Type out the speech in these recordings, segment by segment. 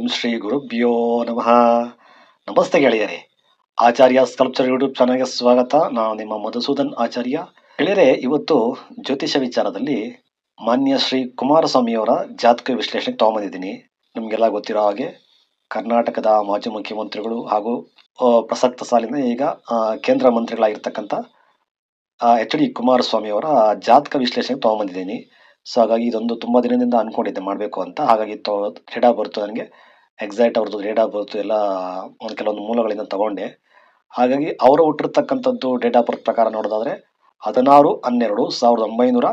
ಓಂ ಶ್ರೀ ಗುರುಭ್ಯೋ ನಮಃ. ನಮಸ್ತೆ ಗೆಳೆಯರೇ. ಆಚಾರ್ಯ ಸ್ಕಲ್ಪ್ಚರ್ ಯೂಟ್ಯೂಬ್ ಚಾನಲ್ಗೆ ಸ್ವಾಗತ. ನಾನು ನಿಮ್ಮ ಮಧುಸೂದನ್ ಆಚಾರ್ಯ. ಗೆಳೆಯರೇ, ಇವತ್ತು ಜ್ಯೋತಿಷ ವಿಚಾರದಲ್ಲಿ ಮಾನ್ಯ ಶ್ರೀ ಕುಮಾರಸ್ವಾಮಿಯವರ ಜಾತಕ ವಿಶ್ಲೇಷಣೆ ತಗೊಂಬಂದಿದ್ದೀನಿ ನಿಮಗೆಲ್ಲ ಗೊತ್ತಿರೋ ಹಾಗೆ ಕರ್ನಾಟಕದ ಮಾಜಿ ಮುಖ್ಯಮಂತ್ರಿಗಳು ಹಾಗೂ ಪ್ರಸಕ್ತ ಸಾಲಿನ ಈಗ ಕೇಂದ್ರ ಮಂತ್ರಿಗಳಾಗಿರ್ತಕ್ಕಂಥ ಎಚ್ ಡಿ ಕುಮಾರಸ್ವಾಮಿ ಅವರ ಜಾತಕ ವಿಶ್ಲೇಷಣೆ ತಗೊಂಬಂದಿದ್ದೀನಿ ಸೊ ಹಾಗಾಗಿ ಇದೊಂದು ತುಂಬ ದಿನದಿಂದ ಅನ್ಕೊಂಡಿದ್ದೆ ಮಾಡಬೇಕು ಅಂತ. ಹಾಗಾಗಿ ತೋ ಬರುತ್ತೆ ಬರ್ತು ನನಗೆ. ಎಕ್ಸಾಕ್ಟ್ ಅವ್ರದ್ದು ಡೇಟ್ ಆಫ್ ಬರ್ತು ಎಲ್ಲ ಒಂದು ಕೆಲವೊಂದು ಮೂಲಗಳಿಂದ ತಗೊಂಡೆ. ಹಾಗಾಗಿ ಅವರು ಹುಟ್ಟಿರ್ತಕ್ಕಂಥದ್ದು ಡೇಟ್ ಆಫ್ ಬರ್ತ್ ಪ್ರಕಾರ ನೋಡೋದಾದ್ರೆ ಹದಿನಾರು, ಹನ್ನೆರಡು, ಸಾವಿರದ ಒಂಬೈನೂರ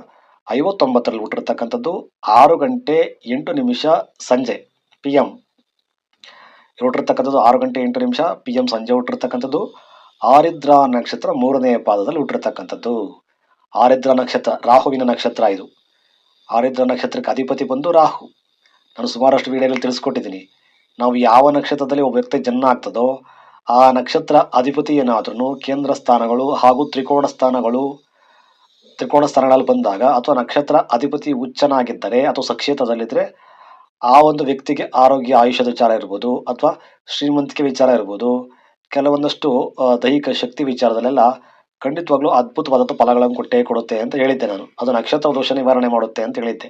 ಐವತ್ತೊಂಬತ್ತರಲ್ಲಿ ಹುಟ್ಟಿರ್ತಕ್ಕಂಥದ್ದು ಆರು ಗಂಟೆ ಎಂಟು ನಿಮಿಷ ಸಂಜೆ ಪಿ ಎಂ ಹುಟ್ಟಿರ್ತಕ್ಕಂಥದ್ದು ಆರು ಗಂಟೆ ಎಂಟು ನಿಮಿಷ ಪಿ ಎಂ ಸಂಜೆ ಹುಟ್ಟಿರ್ತಕ್ಕಂಥದ್ದು. ಆರಿದ್ರ ನಕ್ಷತ್ರ ಮೂರನೇ ಪಾದದಲ್ಲಿ ಹುಟ್ಟಿರ್ತಕ್ಕಂಥದ್ದು. ಆರಿದ್ರ ನಕ್ಷತ್ರ, ರಾಹುವಿನ ನಕ್ಷತ್ರ ಇದು. ಆರಿದ್ರ ನಕ್ಷತ್ರಕ್ಕೆ ಅಧಿಪತಿ ಬಂದು ರಾಹು. ನಾನು ಸುಮಾರಷ್ಟು ವಿಡಿಯೋಗಳಲ್ಲಿ ತಿಳಿಸ್ಕೊಟ್ಟಿದ್ದೀನಿ. ನಾವು ಯಾವ ನಕ್ಷತ್ರದಲ್ಲಿ ಒಬ್ಬ ವ್ಯಕ್ತಿ ಜನ್ಮ ಆಗ್ತದೋ, ಆ ನಕ್ಷತ್ರ ಅಧಿಪತಿ ಏನಾದ್ರೂ ಕೇಂದ್ರ ಸ್ಥಾನಗಳು ಹಾಗೂ ತ್ರಿಕೋಣ ಸ್ಥಾನಗಳು, ತ್ರಿಕೋಣ ಸ್ಥಾನಗಳಲ್ಲಿ ಬಂದಾಗ ಅಥವಾ ನಕ್ಷತ್ರ ಅಧಿಪತಿ ಉಚ್ಚನಾಗಿದ್ದರೆ ಅಥವಾ ಸಕ್ಷೇತ್ರದಲ್ಲಿದ್ದರೆ, ಆ ಒಂದು ವ್ಯಕ್ತಿಗೆ ಆರೋಗ್ಯ ಆಯುಷ್ಯದ ವಿಚಾರ ಇರ್ಬೋದು ಅಥವಾ ಶ್ರೀಮಂತಿಕೆ ವಿಚಾರ ಇರ್ಬೋದು, ಕೆಲವೊಂದಷ್ಟು ದೈಹಿಕ ಶಕ್ತಿ ವಿಚಾರದಲ್ಲೆಲ್ಲ ಖಂಡಿತವಾಗ್ಲೂ ಅದ್ಭುತವಾದಂಥ ಫಲಗಳನ್ನು ಕೊಟ್ಟೇ ಕೊಡುತ್ತೆ ಅಂತ ಹೇಳಿದ್ದೆ ನಾನು. ಅದು ನಕ್ಷತ್ರ ದೋಷ ನಿವಾರಣೆ ಮಾಡುತ್ತೆ ಅಂತ ಹೇಳಿದ್ದೆ.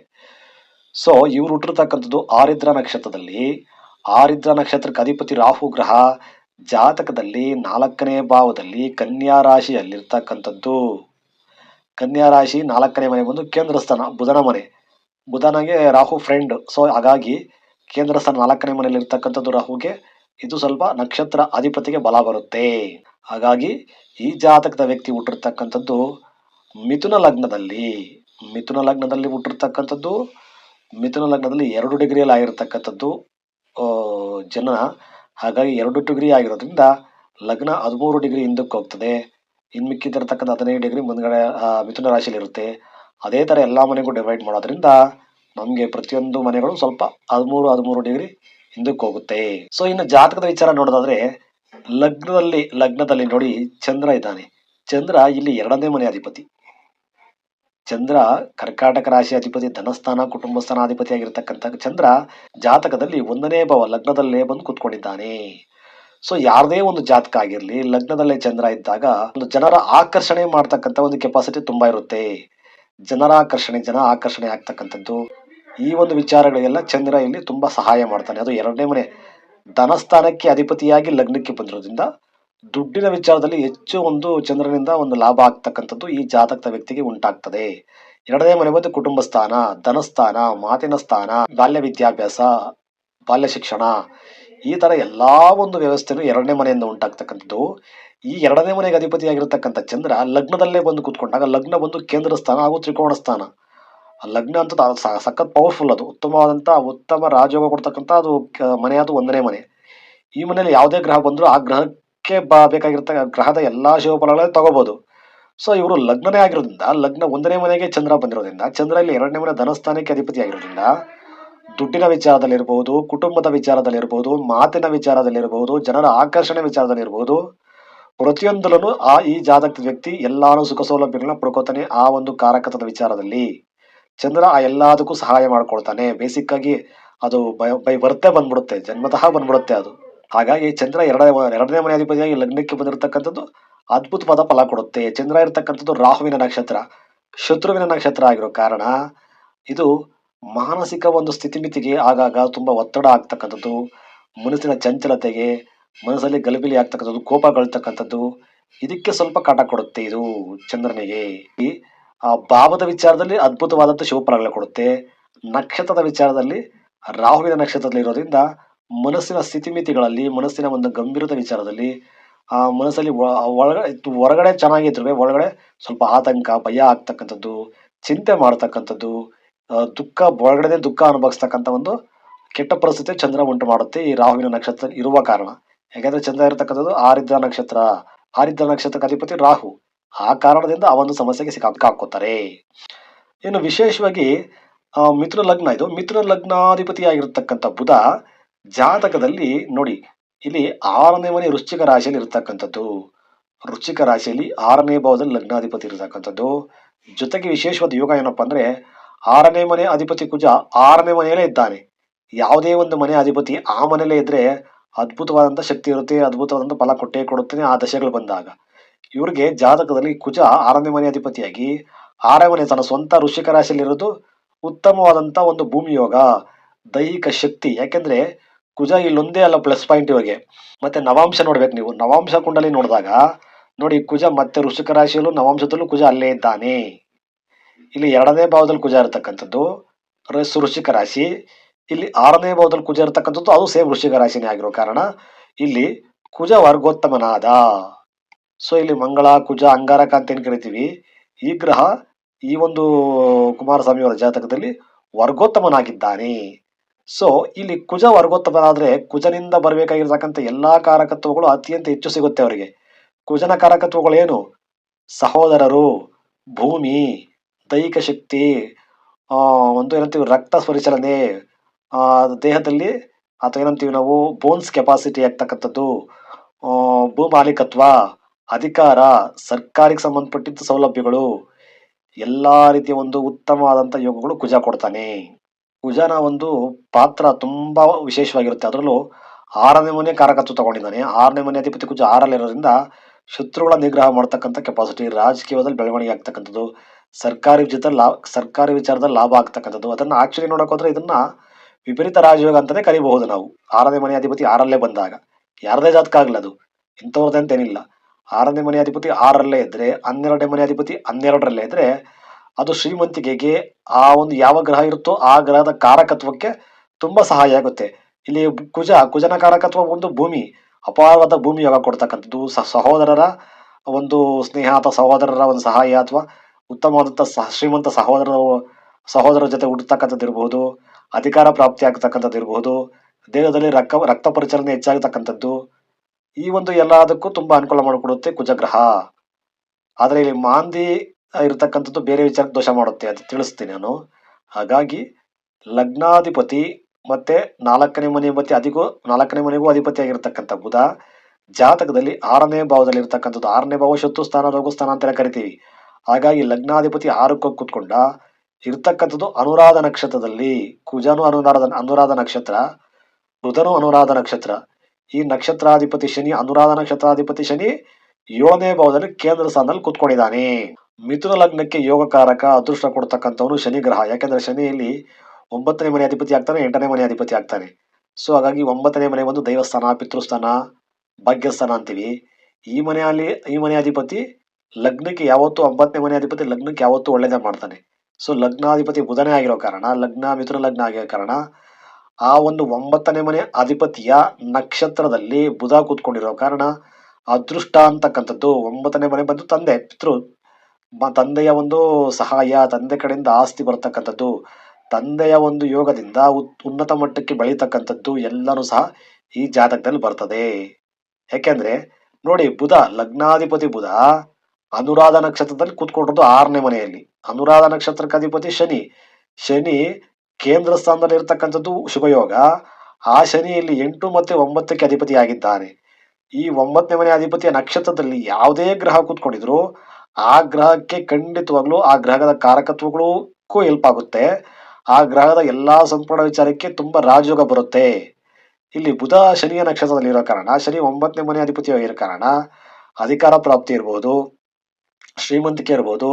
ಸೊ ಇವರು ಹುಟ್ಟಿರ್ತಕ್ಕಂಥದ್ದು ಆರಿದ್ರ ನಕ್ಷತ್ರದಲ್ಲಿ ಆರಿದ್ರ ನಕ್ಷತ್ರಕ್ಕೆ ಅಧಿಪತಿ ರಾಹು ಗ್ರಹ ಜಾತಕದಲ್ಲಿ ನಾಲ್ಕನೇ ಭಾವದಲ್ಲಿ ಕನ್ಯಾ ರಾಶಿಯಲ್ಲಿರ್ತಕ್ಕಂಥದ್ದು. ಕನ್ಯಾ ರಾಶಿ ನಾಲ್ಕನೇ ಮನೆ ಬಂದು ಕೇಂದ್ರ ಸ್ಥಾನ ಬುಧನ ಮನೆ. ಬುಧನಿಗೆ ರಾಹು ಫ್ರೆಂಡ್ ಸೊ ಹಾಗಾಗಿ ಕೇಂದ್ರ ಸ್ಥಾನ ನಾಲ್ಕನೇ ಮನೆಯಲ್ಲಿ ಇರ್ತಕ್ಕಂಥದ್ದು ರಾಹುಗೆ ಇದು ಸ್ವಲ್ಪ ನಕ್ಷತ್ರ ಅಧಿಪತಿಗೆ ಬಲ ಬರುತ್ತೆ. ಹಾಗಾಗಿ ಈ ಜಾತಕದ ವ್ಯಕ್ತಿ ಹುಟ್ಟಿರ್ತಕ್ಕಂಥದ್ದು ಮಿಥುನ ಲಗ್ನದಲ್ಲಿ. ಮಿಥುನ ಲಗ್ನದಲ್ಲಿ ಹುಟ್ಟಿರ್ತಕ್ಕಂಥದ್ದು ಮಿಥುನ ಲಗ್ನದಲ್ಲಿ ಎರಡು ಡಿಗ್ರಿಯಲ್ಲಿ ಆಗಿರ್ತಕ್ಕಂಥದ್ದು. ಜನ ಹಾಗಾಗಿ ಎರಡು ಡಿಗ್ರಿ ಆಗಿರೋದ್ರಿಂದ ಲಗ್ನ ಹದಿಮೂರು ಡಿಗ್ರಿ ಹಿಂದಕ್ಕೆ ಹೋಗ್ತದೆ. ಇನ್ನು ಮಿಕ್ಕಿದಿರ್ತಕ್ಕಂಥ ಹದಿನೈದು ಡಿಗ್ರಿ ಮುಂದ್ಗಡೆ ಮಿಥುನ ರಾಶಿಯಲ್ಲಿ ಇರುತ್ತೆ ಅದೇ ಥರ ಎಲ್ಲ ಮನೆಗೂ ಡಿವೈಡ್ ಮಾಡೋದ್ರಿಂದ ನಮಗೆ ಪ್ರತಿಯೊಂದು ಮನೆಗಳು ಸ್ವಲ್ಪ ಹದಿಮೂರು ಹದಿಮೂರು ಡಿಗ್ರಿ ಹಿಂದಕ್ಕೆ ಹೋಗುತ್ತೆ. ಸೊ ಇನ್ನು ಜಾತಕದ ವಿಚಾರ ನೋಡೋದಾದ್ರೆ, ಲಗ್ನದಲ್ಲಿ ಲಗ್ನದಲ್ಲಿ ನೋಡಿ ಚಂದ್ರ ಇದ್ದಾನೆ. ಚಂದ್ರ ಇಲ್ಲಿ ಎರಡನೇ ಮನೆ ಅಧಿಪತಿ. ಚಂದ್ರ ಕರ್ಕಾಟಕ ರಾಶಿ ಅಧಿಪತಿ, ಧನಸ್ಥಾನ ಕುಟುಂಬ ಸ್ಥಾನಾಧಿಪತಿ ಆಗಿರ್ತಕ್ಕಂಥ ಚಂದ್ರ ಜಾತಕದಲ್ಲಿ ಒಂದನೇ ಭಾವ ಲಗ್ನದಲ್ಲೇ ಬಂದು ಕೂತ್ಕೊಂಡಿದ್ದಾನೆ. ಸೊ ಯಾರದೇ ಒಂದು ಜಾತಕ ಆಗಿರಲಿ, ಲಗ್ನದಲ್ಲೇ ಚಂದ್ರ ಇದ್ದಾಗ ಒಂದು ಜನರ ಆಕರ್ಷಣೆ ಮಾಡ್ತಕ್ಕಂಥ ಒಂದು ಕೆಪಾಸಿಟಿ ತುಂಬಾ ಇರುತ್ತೆ. ಜನರ ಆಕರ್ಷಣೆ, ಜನ ಆಕರ್ಷಣೆ ಆಗ್ತಕ್ಕಂಥದ್ದು. ಈ ಒಂದು ವಿಚಾರಗಳಿಗೆಲ್ಲ ಚಂದ್ರ ಇಲ್ಲಿ ತುಂಬಾ ಸಹಾಯ ಮಾಡ್ತಾನೆ. ಅದು ಎರಡನೇ ಮನೆ. ಧನಸ್ಥಾನಕ್ಕೆ ಅಧಿಪತಿಯಾಗಿ ಲಗ್ನಕ್ಕೆ ಬಂದಿರೋದ್ರಿಂದ ದುಡ್ಡಿನ ವಿಚಾರದಲ್ಲಿ ಹೆಚ್ಚು ಒಂದು ಚಂದ್ರನಿಂದ ಒಂದು ಲಾಭ ಆಗ್ತಕ್ಕಂಥದ್ದು ಈ ಜಾತಕದ ವ್ಯಕ್ತಿಗೆ ಉಂಟಾಗ್ತದೆ. ಎರಡನೇ ಮನೆ ಬಂದು ಕುಟುಂಬ ಸ್ಥಾನ ಧನಸ್ಥಾನ ಮಾತಿನ ಸ್ಥಾನ, ಬಾಲ್ಯ ವಿದ್ಯಾಭ್ಯಾಸ, ಬಾಲ್ಯ ಶಿಕ್ಷಣ. ಈ ಥರ ಎಲ್ಲಾ ಒಂದು ವ್ಯವಸ್ಥೆನು ಎರಡನೇ ಮನೆಯಿಂದ ಉಂಟಾಗ್ತಕ್ಕಂಥದ್ದು. ಈ ಎರಡನೇ ಮನೆಗೆ ಅಧಿಪತಿಯಾಗಿರ್ತಕ್ಕಂಥ ಚಂದ್ರ ಲಗ್ನದಲ್ಲೇ ಬಂದು ಕೂತ್ಕೊಂಡಾಗ ಲಗ್ನ ಬಂದು ಕೇಂದ್ರ ಸ್ಥಾನ ಹಾಗೂ ತ್ರಿಕೋಣ ಸ್ಥಾನ. ಲಗ್ನ ಅಂತ ಸಖತ್ ಪವರ್ಫುಲ್ ಅದು. ಉತ್ತಮವಾದಂಥ, ಉತ್ತಮ ರಾಜಯೋಗ ಕೊಡ್ತಕ್ಕಂಥ ಅದು ಮನೆ ಅದು ಒಂದನೇ ಮನೆ. ಈ ಮನೆಯಲ್ಲಿ ಯಾವುದೇ ಗ್ರಹ ಬಂದರೂ ಆ ಗ್ರಹಕ್ಕೆ ಬಾ ಬೇಕಾಗಿರ್ತಕ್ಕ ಗ್ರಹದ ಎಲ್ಲಾ ಶಿವಫಲಗಳನ್ನ ತಗೋಬಹುದು ಸೊ ಇವರು ಲಗ್ನನೇ ಆಗಿರೋದ್ರಿಂದ, ಲಗ್ನ ಒಂದನೇ ಮನೆಗೆ ಚಂದ್ರ ಬಂದಿರೋದ್ರಿಂದ, ಚಂದ್ರಲ್ಲಿ ಎರಡನೇ ಮನೆ ಧನಸ್ಥಾನಕ್ಕೆ ಅಧಿಪತಿ ಆಗಿರೋದ್ರಿಂದ, ದುಡ್ಡಿನ ವಿಚಾರದಲ್ಲಿರ್ಬೋದು, ಕುಟುಂಬದ ವಿಚಾರದಲ್ಲಿರ್ಬೋದು, ಮಾತಿನ ವಿಚಾರದಲ್ಲಿರ್ಬೋದು, ಜನರ ಆಕರ್ಷಣೆ ವಿಚಾರದಲ್ಲಿರ್ಬೋದು, ಪ್ರತಿಯೊಂದರಲ್ಲೂ ಆ ಈ ಜಾತಕದ ವ್ಯಕ್ತಿ ಎಲ್ಲಾನು ಸುಖ ಸೌಲಭ್ಯಗಳನ್ನ ಪಡ್ಕೋತಾನೆ ಆ ಒಂದು ಕಾರಕತದ ವಿಚಾರದಲ್ಲಿ. ಚಂದ್ರ ಆ ಎಲ್ಲದಕ್ಕೂ ಸಹಾಯ ಮಾಡ್ಕೊಳ್ತಾನೆ. ಬೇಸಿಕ್ ಆಗಿ ಅದು ಬೈ ಬೈ ಬರ್ತೇ ಬಂದ್ಬಿಡುತ್ತೆ, ಜನ್ಮತಃ ಬಂದ್ಬಿಡುತ್ತೆ ಅದು. ಹಾಗಾಗಿ ಚಂದ್ರ ಎರಡನೇ ಎರಡನೇ ಮನೆ ಅಧಿಪತಿಯಾಗಿ ಲಗ್ನಕ್ಕೆ ಬಂದಿರತಕ್ಕಂಥದ್ದು ಅದ್ಭುತವಾದ ಫಲ ಕೊಡುತ್ತೆ. ಚಂದ್ರ ಇರತಕ್ಕಂಥದ್ದು ರಾಹುವಿನ ನಕ್ಷತ್ರ. ಶತ್ರುವಿನ ನಕ್ಷತ್ರ ಆಗಿರೋ ಕಾರಣ ಇದು ಮಾನಸಿಕ ಒಂದು ಸ್ಥಿತಿಮಿತಿಗೆ ಆಗಾಗ ತುಂಬ ಒತ್ತಡ ಆಗ್ತಕ್ಕಂಥದ್ದು, ಮನಸ್ಸಿನ ಚಂಚಲತೆಗೆ, ಮನಸ್ಸಲ್ಲಿ ಗಲಿಬಿಲಿ ಆಗ್ತಕ್ಕಂಥದ್ದು ಕೋಪಗಳ್ತಕ್ಕಂಥದ್ದು ಇದಕ್ಕೆ ಸ್ವಲ್ಪ ಕಾಟ ಕೊಡುತ್ತೆ ಇದು ಚಂದ್ರನಿಗೆ. ಈ, ಆ ಭಾವದ ವಿಚಾರದಲ್ಲಿ ಅದ್ಭುತವಾದಂಥ ಶಿವಫಲಗಳು ಕೊಡುತ್ತೆ. ನಕ್ಷತ್ರದ ವಿಚಾರದಲ್ಲಿ ರಾಹುವಿನ ನಕ್ಷತ್ರದಲ್ಲಿ ಇರೋದ್ರಿಂದ ಮನಸ್ಸಿನ ಸ್ಥಿತಿಮಿತಿಗಳಲ್ಲಿ, ಮನಸ್ಸಿನ ಒಂದು ಗಂಭೀರದ ವಿಚಾರದಲ್ಲಿ, ಆ ಮನಸ್ಸಲ್ಲಿ ಒಳಗಡೆ ಹೊರಗಡೆ ಚೆನ್ನಾಗಿದ್ರು ಒಳಗಡೆ ಸ್ವಲ್ಪ ಆತಂಕ, ಭಯ ಆಗ್ತಕ್ಕಂಥದ್ದು, ಚಿಂತೆ ಮಾಡ್ತಕ್ಕಂಥದ್ದು ದುಃಖ ಒಳಗಡೆ ದುಃಖ ಅನುಭವಿಸ್ತಕ್ಕಂಥ ಒಂದು ಕೆಟ್ಟ ಪರಿಸ್ಥಿತಿ ಚಂದ್ರ ಉಂಟು ಮಾಡುತ್ತೆ ಈ ರಾಹುವಿನ ನಕ್ಷತ್ರ, ಇರುವ ಕಾರಣ. ಯಾಕಂದ್ರೆ ಚಂದ್ರ ಇರತಕ್ಕಂಥದ್ದು ಆರಿದ್ರ ನಕ್ಷತ್ರ ಆರಿದ್ರ ನಕ್ಷತ್ರ ಅಧಿಪತಿ ರಾಹು. ಆ ಕಾರಣದಿಂದ ಆ ಒಂದು ಸಮಸ್ಯೆಗೆ ಸಿಕ್ಕಾಕೋತಾರೆ ಇನ್ನು ವಿಶೇಷವಾಗಿ ಮಿತ್ರ ಲಗ್ನ ಇದು. ಮಿಥುನ ಲಗ್ನಾಧಿಪತಿಯಾಗಿರ್ತಕ್ಕಂಥ ಬುಧ ಜಾತಕದಲ್ಲಿ ನೋಡಿ, ಇಲ್ಲಿ ಆರನೇ ಮನೆ ವೃಶ್ಚಿಕ ರಾಶಿಯಲ್ಲಿ ಇರತಕ್ಕಂಥದ್ದು. ವೃಶ್ಚಿಕ ರಾಶಿಯಲ್ಲಿ ಆರನೇ ಭಾವದಲ್ಲಿ ಲಗ್ನಾಧಿಪತಿ ಇರತಕ್ಕಂಥದ್ದು. ಜೊತೆಗೆ ವಿಶೇಷವಾದ ಯೋಗ ಏನಪ್ಪ ಅಂದ್ರೆ, ಆರನೇ ಮನೆ ಅಧಿಪತಿ ಕುಜ ಆರನೇ ಮನೆಯಲ್ಲೇ ಇದ್ದಾನೆ. ಯಾವುದೇ ಒಂದು ಮನೆ ಅಧಿಪತಿ ಆ ಮನೆಯಲ್ಲೇ ಇದ್ರೆ ಅದ್ಭುತವಾದಂಥ ಶಕ್ತಿ ಇರುತ್ತೆ, ಅದ್ಭುತವಾದಂಥ ಫಲ ಕೊಟ್ಟೇ ಕೊಡುತ್ತೇನೆ ಆ ದಶೆಗಳು ಬಂದಾಗ. ಇವ್ರಿಗೆ ಜಾತಕದಲ್ಲಿ ಕುಜ ಆರನೇ ಮನೆ ಅಧಿಪತಿಯಾಗಿ, ಆರನೇ ಮನೆ ತನ್ನ ಸ್ವಂತ ಋಷಿಕ ರಾಶಿಯಲ್ಲಿರೋದು ಉತ್ತಮವಾದಂಥ ಒಂದು ಭೂಮಿ ಯೋಗ, ದೈಹಿಕ ಶಕ್ತಿ. ಯಾಕೆಂದ್ರೆ ಕುಜ ಇಲ್ಲೊಂದೇ ಅಲ್ಲ ಪ್ಲಸ್ ಪಾಯಿಂಟ್ ಇವರಿಗೆ. ಮತ್ತೆ ನವಾಂಶ ನೋಡ್ಬೇಕು ನೀವು. ನವಾಂಶ ಕುಂಡಲಿ ನೋಡಿದಾಗ ನೋಡಿ ಕುಜ ಮತ್ತೆ ಋಷಿಕ ರಾಶಿಯಲ್ಲೂ ನವಾಂಶದಲ್ಲೂ ಕುಜ ಅಲ್ಲೇ ಇದ್ದಾನೆ. ಇಲ್ಲಿ ಎರಡನೇ ಭಾವದಲ್ಲಿ ಕುಜ ಇರತಕ್ಕಂಥದ್ದು ವೃಶ್ಚಿಕ ರಾಶಿ. ಇಲ್ಲಿ ಆರನೇ ಭಾವದಲ್ಲಿ ಕುಜ ಇರತಕ್ಕಂಥದ್ದು, ಅದು ಸೇಮ್ ಋಷಿಕ ರಾಶಿನೇ ಆಗಿರೋ ಕಾರಣ ಇಲ್ಲಿ ಕುಜ ವರ್ಗೋತ್ತಮನಾದ. ಸೊ ಇಲ್ಲಿ ಮಂಗಳ, ಕುಜ, ಅಂಗಾರಕ ಅಂತ ಏನು ಕರಿತೀವಿ? ಈ ಗ್ರಹ ಈ ಒಂದು ಕುಮಾರಸ್ವಾಮಿಯವರ ಜಾತಕದಲ್ಲಿ ವರ್ಗೋತ್ತಮನಾಗಿದ್ದಾನೆ. ಸೊ ಇಲ್ಲಿ ಕುಜ ವರ್ಗೋತ್ತಮನಾದ್ರೆ ಕುಜನಿಂದ ಬರಬೇಕಾಗಿರ್ತಕ್ಕಂಥ ಎಲ್ಲಾ ಕಾರಕತ್ವಗಳು ಅತ್ಯಂತ ಹೆಚ್ಚು ಸಿಗುತ್ತೆ ಅವರಿಗೆ. ಕುಜನ ಕಾರಕತ್ವಗಳು ಏನು? ಸಹೋದರರು, ಭೂಮಿ, ದೈಹಿಕ ಶಕ್ತಿ ಒಂದು ಏನಂತೀವಿ ರಕ್ತ ಪರಿಚಲನೆ ದೇಹದಲ್ಲಿ ಅಥವಾ ಏನಂತೀವಿ ನಾವು ಬೋನ್ಸ್ ಕೆಪಾಸಿಟಿ ಆಗ್ತಕ್ಕಂಥದ್ದು ಭೂ ಮಾಲೀಕತ್ವ ಅಧಿಕಾರ, ಸರ್ಕಾರಕ್ಕೆ ಸಂಬಂಧಪಟ್ಟಿದ್ದ ಸೌಲಭ್ಯಗಳು, ಎಲ್ಲಾ ರೀತಿಯ ಒಂದು ಉತ್ತಮವಾದಂಥ ಯೋಗಗಳು ಕುಜ ಕೊಡ್ತಾನೆ. ಕುಜನ ಒಂದು ಪಾತ್ರ ತುಂಬಾ ವಿಶೇಷವಾಗಿರುತ್ತೆ. ಅದರಲ್ಲೂ ಆರನೇ ಮನೆ ಕಾರಕತ್ವ ತಗೊಂಡಿದ್ದಾನೆ. ಆರನೇ ಮನೆ ಅಧಿಪತಿ ಕುಜ ಆರಲ್ಲಿರೋದ್ರಿಂದ ಶತ್ರುಗಳ ನಿಗ್ರಹ ಮಾಡ್ತಕ್ಕಂಥ ಕೆಪಾಸಿಟಿ ರಾಜಕೀಯದಲ್ಲಿ ಬೆಳವಣಿಗೆ ಆಗ್ತಕ್ಕಂಥದ್ದು, ಸರ್ಕಾರಿ ವಿಚಾರದ ಲಾ ಸರ್ಕಾರಿ ವಿಚಾರದಲ್ಲಿ ಲಾಭ ಆಗ್ತಕ್ಕಂಥದ್ದು. ಅದನ್ನ ಆಕ್ಚುಲಿ ನೋಡಕ್ ಹೋದ್ರೆ ಇದನ್ನ ವಿಪರೀತ ರಾಜಯೋಗ ಅಂತಲೇ ಕರಿಬಹುದು ನಾವು. ಆರನೇ ಮನೆ ಅಧಿಪತಿ ಆರಲ್ಲೇ ಬಂದಾಗ. ಯಾರದೇ ಜಾತಕ ಆಗಲ್ಲ ಅದು. ಇಂಥವ್ರದ್ದು ಅಂತ ಏನಿಲ್ಲ ಆರನೇ ಮನೆ ಅಧಿಪತಿ ಆರಲ್ಲೇ ಇದ್ರೆ, ಹನ್ನೆರಡನೇ ಮನೆ ಅಧಿಪತಿ ಹನ್ನೆರಡರಲ್ಲೇ ಇದ್ರೆ ಅದು ಶ್ರೀಮಂತಿಕೆಗೆ ಆ ಒಂದು ಯಾವ ಗ್ರಹ ಇರುತ್ತೋ ಆ ಗ್ರಹದ ಕಾರಕತ್ವಕ್ಕೆ ತುಂಬಾ ಸಹಾಯ ಆಗುತ್ತೆ. ಇಲ್ಲಿ ಕುಜ, ಕುಜನ ಕಾರಕತ್ವ ಒಂದು ಭೂಮಿ, ಅಪಾರವಾದ ಭೂಮಿ ಯೋಗ ಕೊಡ್ತಕ್ಕಂಥದ್ದು? ಸಹೋದರರ ಒಂದು ಸ್ನೇಹ ಅಥವಾ ಸಹೋದರರ ಒಂದು ಸಹಾಯ ಅಥವಾ ಉತ್ತಮವಾದಂಥ ಸಹ, ಶ್ರೀಮಂತ ಸಹೋದರ ಸಹೋದರ ಜೊತೆ ಹುಟ್ಟತಕ್ಕಂಥದ್ದು ಇರಬಹುದು ಅಧಿಕಾರ ಪ್ರಾಪ್ತಿ ಆಗ್ತಕ್ಕಂಥದ್ದು ಇರಬಹುದು ದೇಹದಲ್ಲಿ ರಕ್ತ ರಕ್ತ ಪರಿಚಲನೆ ಹೆಚ್ಚಾಗತಕ್ಕಂಥದ್ದು, ಈ ಒಂದು ಎಲ್ಲದಕ್ಕೂ ತುಂಬಾ ಅನುಕೂಲ ಮಾಡಿಕೊಡುತ್ತೆ ಕುಜಗ್ರಹ. ಆದರೆ ಇಲ್ಲಿ ಮಾಂದಿ ಇರತಕ್ಕಂಥದ್ದು ಬೇರೆ ವಿಚಾರಕ್ಕೆ ದೋಷ ಮಾಡುತ್ತೆ ಅಂತ ತಿಳಿಸ್ತೀನಿ ನಾನು. ಹಾಗಾಗಿ ಲಗ್ನಾಧಿಪತಿ ಮತ್ತೆ ನಾಲ್ಕನೇ ಮನೆ ಪತಿ ಅದಿಗೂ ನಾಲ್ಕನೇ ಮನೆಗೂ ಅಧಿಪತಿ ಆಗಿರ್ತಕ್ಕಂಥ ಬುಧ ಜಾತಕದಲ್ಲಿ ಆರನೇ ಭಾವದಲ್ಲಿ ಇರ್ತಕ್ಕಂಥದ್ದು ಆರನೇ ಭಾವ ಶತ್ರು ಸ್ಥಾನ ರೋಗ ಸ್ಥಾನ ಅಂತ ಕರಿತೀವಿ. ಹಾಗಾಗಿ ಲಗ್ನಾಧಿಪತಿ ಆರಕ್ಕೆ ಕೂತ್ಕೊಂಡ ಇರ್ತಕ್ಕಂಥದ್ದು ಅನುರಾಧ ನಕ್ಷತ್ರದಲ್ಲಿ ಕುಜನು ಅನುರಾಧ ಅನುರಾಧ ನಕ್ಷತ್ರ, ಬುಧನು ಅನುರಾಧ ನಕ್ಷತ್ರ. ಈ ನಕ್ಷತ್ರಾಧಿಪತಿ ಶನಿ, ಅನುರಾಧ ನಕ್ಷತ್ರಾಧಿಪತಿ ಶನಿ ಏಳನೇ ಭಾವದಲ್ಲಿ ಕೇಂದ್ರ ಸ್ಥಾನದಲ್ಲಿ ಕೂತ್ಕೊಂಡಿದ್ದಾನೆ. ಮಿಥುನ ಲಗ್ನಕ್ಕೆ ಯೋಗಕಾರಕ, ಅದೃಷ್ಟ ಕೊಡ್ತಕ್ಕಂಥವನು ಶನಿ ಗ್ರಹ ಯಾಕಂದ್ರೆ ಶನಿಯಲ್ಲಿ ಒಂಬತ್ತನೇ ಮನೆ ಅಧಿಪತಿ ಆಗ್ತಾನೆ, ಎಂಟನೇ ಮನೆ ಅಧಿಪತಿ ಆಗ್ತಾನೆ. ಸೊ ಹಾಗಾಗಿ ಒಂಬತ್ತನೇ ಮನೆ ಒಂದು ದೈವಸ್ಥಾನ, ಪಿತೃಸ್ಥಾನ, ಭಾಗ್ಯಸ್ಥಾನ ಅಂತೀವಿ. ಈ ಮನೆಯಲ್ಲಿ ಈ ಮನೆ ಅಧಿಪತಿ ಲಗ್ನಕ್ಕೆ ಯಾವತ್ತು, ಒಂಬತ್ತನೇ ಮನೆ ಅಧಿಪತಿ ಲಗ್ನಕ್ಕೆ ಯಾವತ್ತೂ ಒಳ್ಳೆಯದೇ ಮಾಡ್ತಾನೆ. ಸೊ ಲಗ್ನಾಧಿಪತಿ ಬುಧನೇ ಆಗಿರೋ ಕಾರಣ, ಲಗ್ನ, ಮಿಥುನ ಲಗ್ನ ಆಗಿರೋ ಕಾರಣ, ಆ ಒಂದು ಒಂಬತ್ತನೇ ಮನೆ ಅಧಿಪತಿಯ ನಕ್ಷತ್ರದಲ್ಲಿ ಬುಧ ಕೂತ್ಕೊಂಡಿರೋ ಕಾರಣ, ಅದೃಷ್ಟ ಅಂತಕ್ಕಂಥದ್ದು ಒಂಬತ್ತನೇ ಮನೆ ಬಂದು ತಂದೆ, ಪಿತೃ. ಮ- ತಂದೆಯ ಒಂದು ಸಹಾಯ, ತಂದೆ ಕಡೆಯಿಂದ ಆಸ್ತಿ ಬರ್ತಕ್ಕಂಥದ್ದು, ತಂದೆಯ ಒಂದು ಯೋಗದಿಂದ ಉನ್ನತ ಮಟ್ಟಕ್ಕೆ ಬೆಳೀತಕ್ಕಂಥದ್ದು ಎಲ್ಲನೂ ಸಹ ಈ ಜಾತಕದಲ್ಲಿ ಬರ್ತದೆ. ಯಾಕೆಂದ್ರೆ, ನೋಡಿ ಬುಧ, ಲಗ್ನಾಧಿಪತಿ ಬುಧ, ಅನುರಾಧ ನಕ್ಷತ್ರದಲ್ಲಿ ಕೂತ್ಕೊಂಡಿರೋದು ಆರನೇ ಮನೆಯಲ್ಲಿ. ಅನುರಾಧ ನಕ್ಷತ್ರಕ್ಕೆ ಅಧಿಪತಿ ಶನಿ. ಶನಿ ಕೇಂದ್ರ ಸ್ಥಾನದಲ್ಲಿ ಇರತಕ್ಕಂಥದ್ದು ಶುಭಯೋಗ. ಆ ಶನಿಯಲ್ಲಿ ಎಂಟು ಮತ್ತೆ ಒಂಬತ್ತಕ್ಕೆ ಅಧಿಪತಿ ಆಗಿದ್ದಾನೆ ಈ ಒಂಬತ್ತನೇ ಮನೆ ಅಧಿಪತಿಯ ನಕ್ಷತ್ರದಲ್ಲಿ ಯಾವುದೇ ಗ್ರಹ ಕೂತ್ಕೊಂಡಿದ್ರು ಆ ಗ್ರಹಕ್ಕೆ ಖಂಡಿತವಾಗ್ಲೂ ಆ ಗ್ರಹದ ಕಾರಕತ್ವಗಳಿಗೂ ಹೆಲ್ಪ್ ಆಗುತ್ತೆ. ಆ ಗ್ರಹದ ಎಲ್ಲಾ ಸಂಪೂರ್ಣ ವಿಚಾರಕ್ಕೆ ತುಂಬಾ ರಾಜಯೋಗ ಬರುತ್ತೆ. ಇಲ್ಲಿ ಬುಧ, ಶನಿಯ ನಕ್ಷತ್ರದಲ್ಲಿ ಇರೋ ಕಾರಣ, ಶನಿ ಒಂಬತ್ತನೇ ಮನೆ ಅಧಿಪತಿ ಇರೋ ಕಾರಣ, ಅಧಿಕಾರ ಪ್ರಾಪ್ತಿ ಇರ್ಬೋದು, ಶ್ರೀಮಂತಿಕೆ ಇರ್ಬೋದು,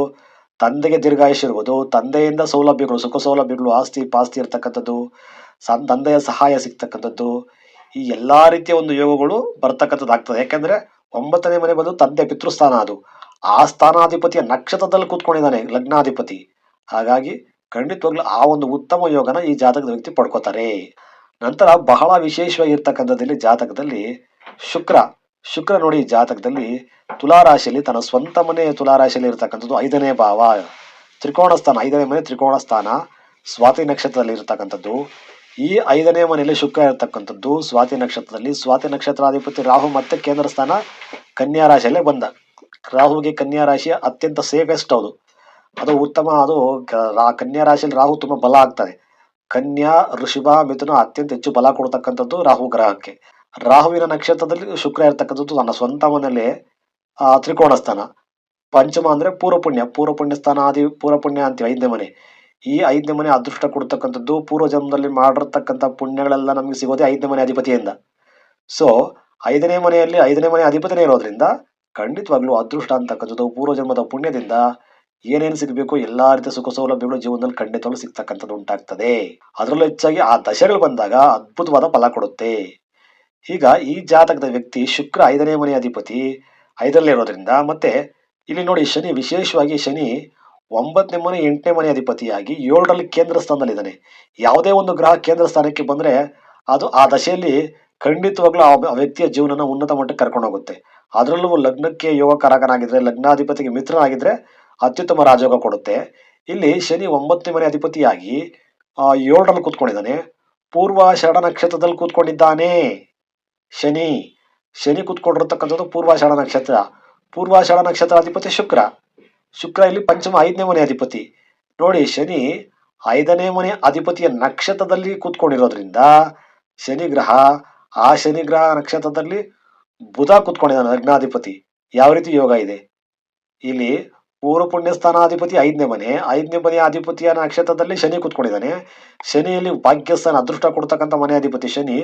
ತಂದೆಗೆ ದೀರ್ಘಾಯುಷ್ ಇರ್ಬೋದು, ತಂದೆಯಿಂದ ಸೌಲಭ್ಯಗಳು, ಸುಖ ಸೌಲಭ್ಯಗಳು, ಆಸ್ತಿ ಪಾಸ್ತಿ ಇರ್ತಕ್ಕಂಥದ್ದು ಸನ್ ತಂದೆಯ ಸಹಾಯ ಸಿಗ್ತಕ್ಕಂಥದ್ದು, ಈ ಎಲ್ಲಾ ರೀತಿಯ ಒಂದು ಯೋಗಗಳು ಬರ್ತಕ್ಕಂಥದ್ದು ಆಗ್ತದೆ ಯಾಕಂದ್ರೆ ಒಂಬತ್ತನೇ ಮನೆ ಬಂದು ತಂದೆ ಪಿತೃಸ್ಥಾನ ಅದು. ಆ ಸ್ಥಾನಾಧಿಪತಿಯ ನಕ್ಷತ್ರದಲ್ಲಿ ಕೂತ್ಕೊಂಡಿದ್ದಾನೆ ಲಗ್ನಾಧಿಪತಿ. ಹಾಗಾಗಿ ಖಂಡಿತವಾಗ್ಲೂ ಆ ಒಂದು ಉತ್ತಮ ಯೋಗನ ಈ ಜಾತಕದ ವ್ಯಕ್ತಿ ಪಡ್ಕೋತಾರೆ. ನಂತರ ಬಹಳ ವಿಶೇಷವಾಗಿರ್ತಕ್ಕಂಥದ್ದಲ್ಲಿ ಜಾತಕದಲ್ಲಿ ಶುಕ್ರ. ಶುಕ್ರ ನೋಡಿ ಜಾತಕದಲ್ಲಿ ತುಲಾರಾಶಿಯಲ್ಲಿ ತನ್ನ ಸ್ವಂತ ಮನೆ ತುಲಾರಾಶಿಯಲ್ಲಿ ಇರತಕ್ಕಂಥದ್ದು ಐದನೇ ಭಾವ. ತ್ರಿಕೋಣ ಸ್ಥಾನ, ಐದನೇ ಮನೆ ತ್ರಿಕೋಣ ಸ್ಥಾನ, ಸ್ವಾತಿ ನಕ್ಷತ್ರದಲ್ಲಿ ಇರತಕ್ಕಂಥದ್ದು. ಈ ಐದನೇ ಮನೆಯಲ್ಲಿ ಶುಕ್ರ ಇರತಕ್ಕಂಥದ್ದು. ಸ್ವಾತಿ ನಕ್ಷತ್ರದಲ್ಲಿ ಸ್ವಾತಿ ನಕ್ಷತ್ರಾಧಿಪತಿ ರಾಹು ಮತ್ತೆ ಕೇಂದ್ರ ಸ್ಥಾನ, ಕನ್ಯಾ ರಾಶಿಯಲ್ಲೇ ಬಂದ. ರಾಹುಗೆ ಕನ್ಯಾ ರಾಶಿ ಅತ್ಯಂತ ಸೇಫೆಸ್ಟ್ ಅದು. ಅದು ಉತ್ತಮ, ಅದು ಕನ್ಯಾ ರಾಶಿಯಲ್ಲಿ ರಾಹು ತುಂಬಾ ಬಲ ಆಗ್ತದೆ ಕನ್ಯಾ, ಋಷಭ, ಮಿಥುನ ಅತ್ಯಂತ ಹೆಚ್ಚು ಬಲ ಕೊಡ್ತಕ್ಕಂಥದ್ದು ರಾಹು ಗ್ರಹಕ್ಕೆ. ರಾಹುವಿನ ನಕ್ಷತ್ರದಲ್ಲಿ ಶುಕ್ರ ಇರ್ತಕ್ಕಂಥದ್ದು ತನ್ನ ಸ್ವಂತ ಮನೆಯಲ್ಲಿ ತ್ರಿಕೋಣ ಸ್ಥಾನ ಪಂಚಮ ಅಂದ್ರೆ ಪೂರ್ವ ಪುಣ್ಯ ಪೂರ್ವ ಪುಣ್ಯ ಸ್ಥಾನ ಆದಿ ಪೂರ್ವ ಪುಣ್ಯ ಅಂತೀವಿ, ಐದನೇ ಮನೆ. ಈ ಐದನೇ ಮನೆ ಅದೃಷ್ಟ ಕೊಡ್ತಕ್ಕಂಥದ್ದು ಪೂರ್ವ ಜನ್ಮದಲ್ಲಿ ಮಾಡಿರ್ತಕ್ಕಂಥ ಪುಣ್ಯಗಳೆಲ್ಲ ನಮಗೆ ಸಿಗೋದೇ ಐದನೇ ಮನೆ ಅಧಿಪತಿಯಿಂದ. ಸೊ ಐದನೇ ಮನೆಯಲ್ಲಿ, ಐದನೇ ಮನೆ ಅಧಿಪತಿನೇ ಇರೋದ್ರಿಂದ ಖಂಡಿತವಾಗ್ಲೂ ಅದೃಷ್ಟ ಅಂತಕ್ಕಂಥದ್ದು ಪೂರ್ವಜನ್ಮದ ಪುಣ್ಯದಿಂದ ಏನೇನು ಸಿಗಬೇಕು ಎಲ್ಲಾ ರೀತಿಯ ಸುಖ ಸೌಲಭ್ಯಗಳು ಜೀವನದಲ್ಲಿ ಖಂಡಿತವಾಗ್ಲೂ ಸಿಗ್ತಕ್ಕಂಥದ್ದು ಉಂಟಾಗ್ತದೆ. ಅದರಲ್ಲೂ ಹೆಚ್ಚಾಗಿ ಆ ದಶೆಗಳು ಬಂದಾಗ ಅದ್ಭುತವಾದ ಫಲ ಕೊಡುತ್ತೆ. ಈಗ ಈ ಜಾತಕದ ವ್ಯಕ್ತಿ ಶುಕ್ರ ಐದನೇ ಮನೆ ಅಧಿಪತಿ ಐದರಲ್ಲಿ ಇರೋದ್ರಿಂದ ಮತ್ತೆ ಇಲ್ಲಿ ನೋಡಿ ಶನಿ ವಿಶೇಷವಾಗಿ ಶನಿ ಒಂಬತ್ತನೇ ಮನೆ, ಎಂಟನೇ ಮನೆ ಅಧಿಪತಿಯಾಗಿ ಏಳರಲ್ಲಿ ಕೇಂದ್ರ ಸ್ಥಾನದಲ್ಲಿದ್ದಾನೆ. ಯಾವುದೇ ಒಂದು ಗ್ರಹ ಕೇಂದ್ರ ಸ್ಥಾನಕ್ಕೆ ಬಂದ್ರೆ ಅದು ಆ ದಶೆಯಲ್ಲಿ ಖಂಡಿತವಾಗ್ಲೂ ಆ ವ್ಯಕ್ತಿಯ ಜೀವನನ ಉನ್ನತ ಮಟ್ಟಕ್ಕೆ ಕರ್ಕೊಂಡು ಹೋಗುತ್ತೆ. ಅದರಲ್ಲೂ ಲಗ್ನಕ್ಕೆ ಯೋಗಕಾರಕನಾಗಿದ್ರೆ ಲಗ್ನಾಧಿಪತಿಗೆ ಮಿತ್ರನಾಗಿದ್ರೆ ಅತ್ಯುತ್ತಮ ರಾಜಯೋಗ ಕೊಡುತ್ತೆ. ಇಲ್ಲಿ ಶನಿ ಒಂಬತ್ತನೇ ಮನೆ ಅಧಿಪತಿಯಾಗಿ ಏಳರಲ್ಲಿ ಕೂತ್ಕೊಂಡಿದ್ದಾನೆ. ಪೂರ್ವ ಶರಣ ನಕ್ಷತ್ರದಲ್ಲಿ ಕೂತ್ಕೊಂಡಿದ್ದಾನೆ ಶನಿ. ಶನಿ ಕೂತ್ಕೊಂಡಿರ್ತಕ್ಕಂಥದ್ದು ಪೂರ್ವಾಷಾಢ ನಕ್ಷತ್ರ. ಪೂರ್ವಾಷಾಢ ನಕ್ಷತ್ರ ಅಧಿಪತಿ ಶುಕ್ರ. ಶುಕ್ರ ಇಲ್ಲಿ ಪಂಚಮ, ಐದನೇ ಮನೆ ಅಧಿಪತಿ. ನೋಡಿ, ಶನಿ ಐದನೇ ಮನೆ ಅಧಿಪತಿಯ ನಕ್ಷತ್ರದಲ್ಲಿ ಕೂತ್ಕೊಂಡಿರೋದ್ರಿಂದ, ಶನಿ ಗ್ರಹ, ಆ ಶನಿ ಗ್ರಹ ನಕ್ಷತ್ರದಲ್ಲಿ ಬುಧ ಕೂತ್ಕೊಂಡಿದ್ದಾನೆ ಲಗ್ನಾಧಿಪತಿ ಯಾವ ರೀತಿ ಯೋಗ ಇದೆ? ಇಲ್ಲಿ ಪೂರ್ವ ಪುಣ್ಯಸ್ಥಾನಾಧಿಪತಿ ಐದನೇ ಮನೆ, ಐದನೇ ಮನೆಯ ಅಧಿಪತಿಯ ನಕ್ಷತ್ರದಲ್ಲಿ ಶನಿ ಕುತ್ಕೊಂಡಿದ್ದಾನೆ. ಶನಿಯಲ್ಲಿ ಭಾಗ್ಯಸ್ಥಾನ ಅದೃಷ್ಟ ಕೊಡ್ತಕ್ಕಂಥ ಮನೆ ಅಧಿಪತಿ ಶನಿ.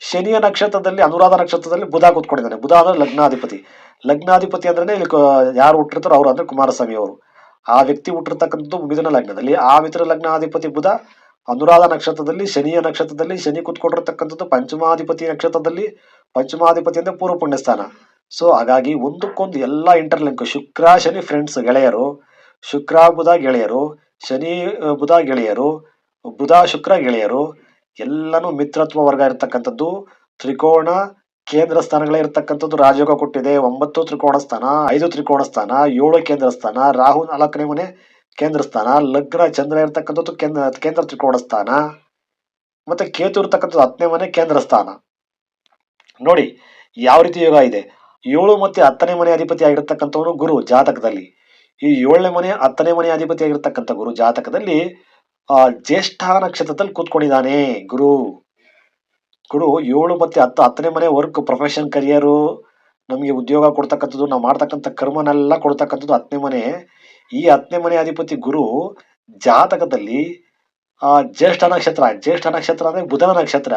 ಶನಿಯ ನಕ್ಷತ್ರದಲ್ಲಿ, ಅನುರಾಧ ನಕ್ಷತ್ರದಲ್ಲಿ ಬುಧ ಕೂತ್ಕೊಂಡಿದ್ದಾನೆ. ಬುಧ ಅಂದ್ರೆ ಲಗ್ನಾಧಿಪತಿ. ಲಗ್ನಾಧಿಪತಿ ಅಂದ್ರೆ ಇಲ್ಲಿ ಯಾರು ಹುಟ್ಟಿರ್ತಾರೋ ಅವರು ಅಂದ್ರೆ ಕುಮಾರಸ್ವಾಮಿ ಅವರು. ಆ ವ್ಯಕ್ತಿ ಹುಟ್ಟಿರ್ತಕ್ಕಂಥದ್ದು ಮಿಥುನ ಲಗ್ನದಲ್ಲಿ. ಆ ಮಿಥುನ ಲಗ್ನಾಧಿಪತಿ ಬುಧ ಅನುರಾಧ ನಕ್ಷತ್ರದಲ್ಲಿ, ಶನಿಯ ನಕ್ಷತ್ರದಲ್ಲಿ, ಶನಿ ಕುತ್ಕೊಂಡಿರ್ತಕ್ಕಂಥದ್ದು ಪಂಚಮಾಧಿಪತಿ ನಕ್ಷತ್ರದಲ್ಲಿ, ಪಂಚಮಾಧಿಪತಿ ಅಂದ್ರೆ ಪೂರ್ವ ಪುಣ್ಯಸ್ಥಾನ. ಸೊ ಹಾಗಾಗಿ ಒಂದಕ್ಕೊಂದು ಎಲ್ಲ ಇಂಟರ್ಲಿಂಕ್ ಶುಕ್ರ, ಶನಿ ಫ್ರೆಂಡ್ಸ್ ಗೆಳೆಯರು, ಶುಕ್ರ, ಬುಧ, ಗೆಳೆಯರು, ಶನಿ, ಬುಧ, ಗೆಳೆಯರು, ಬುಧ, ಶುಕ್ರ, ಗೆಳೆಯರು, ಎಲ್ಲನೂ ಮಿತ್ರತ್ವ ವರ್ಗ ಇರತಕ್ಕಂಥದ್ದು. ತ್ರಿಕೋಣ ಕೇಂದ್ರ ಸ್ಥಾನಗಳೇ ಇರತಕ್ಕಂಥದ್ದು. ರಾಜಯೋಗ ಕೊಟ್ಟಿದೆ, ಒಂಬತ್ತು ತ್ರಿಕೋಣ ಸ್ಥಾನ, ಐದು ತ್ರಿಕೋಣ ಸ್ಥಾನ, ಏಳು ಕೇಂದ್ರ ಸ್ಥಾನ, ರಾಹು ನಾಲ್ಕನೇ ಮನೆ ಕೇಂದ್ರ ಸ್ಥಾನ, ಲಗ್ನ ಚಂದ್ರ ಇರತಕ್ಕಂಥದ್ದು ಕೇಂದ್ರ ಕೇಂದ್ರ ತ್ರಿಕೋಣ ಸ್ಥಾನ, ಮತ್ತೆ ಕೇತು ಇರತಕ್ಕಂಥದ್ದು ಹತ್ತನೇ ಮನೆ ಕೇಂದ್ರ ಸ್ಥಾನ. ನೋಡಿ, ಯಾವ ರೀತಿ ಯೋಗ ಇದೆ? ಏಳು ಮತ್ತೆ ಹತ್ತನೇ ಮನೆ ಅಧಿಪತಿ ಆಗಿರ್ತಕ್ಕಂಥವನು ಗುರು ಜಾತಕದಲ್ಲಿ. ಈ ಏಳನೇ ಮನೆ, ಹತ್ತನೇ ಮನೆ ಅಧಿಪತಿ ಆಗಿರ್ತಕ್ಕಂಥ ಗುರು ಜಾತಕದಲ್ಲಿ ಜ್ಯೇಷ್ಠ ನಕ್ಷತ್ರದಲ್ಲಿ ಕೂತ್ಕೊಂಡಿದ್ದಾನೆ ಗುರು. ಗುರು, ಏಳು ಮತ್ತೆ ಹತ್ತು, ಹತ್ತನೇ ಮನೆ ವರ್ಕ್ ಪ್ರೊಫೆಷನ್ ಕರಿಯರು ನಮಗೆ ಉದ್ಯೋಗ ಕೊಡ್ತಕ್ಕಂಥದ್ದು, ನಾವು ಮಾಡ್ತಕ್ಕಂಥ ಕರ್ಮನೆಲ್ಲ ಕೊಡ್ತಕ್ಕಂಥದ್ದು ಹತ್ತನೇ ಮನೆ. ಈ ಹತ್ತನೇ ಮನೆ ಅಧಿಪತಿ ಗುರು ಜಾತಕದಲ್ಲಿ, ಆ ಜ್ಯೇಷ್ಠ ನಕ್ಷತ್ರ ಜ್ಯೇಷ್ಠ ನಕ್ಷತ್ರ ಅಂದ್ರೆ ಬುಧನ ನಕ್ಷತ್ರ,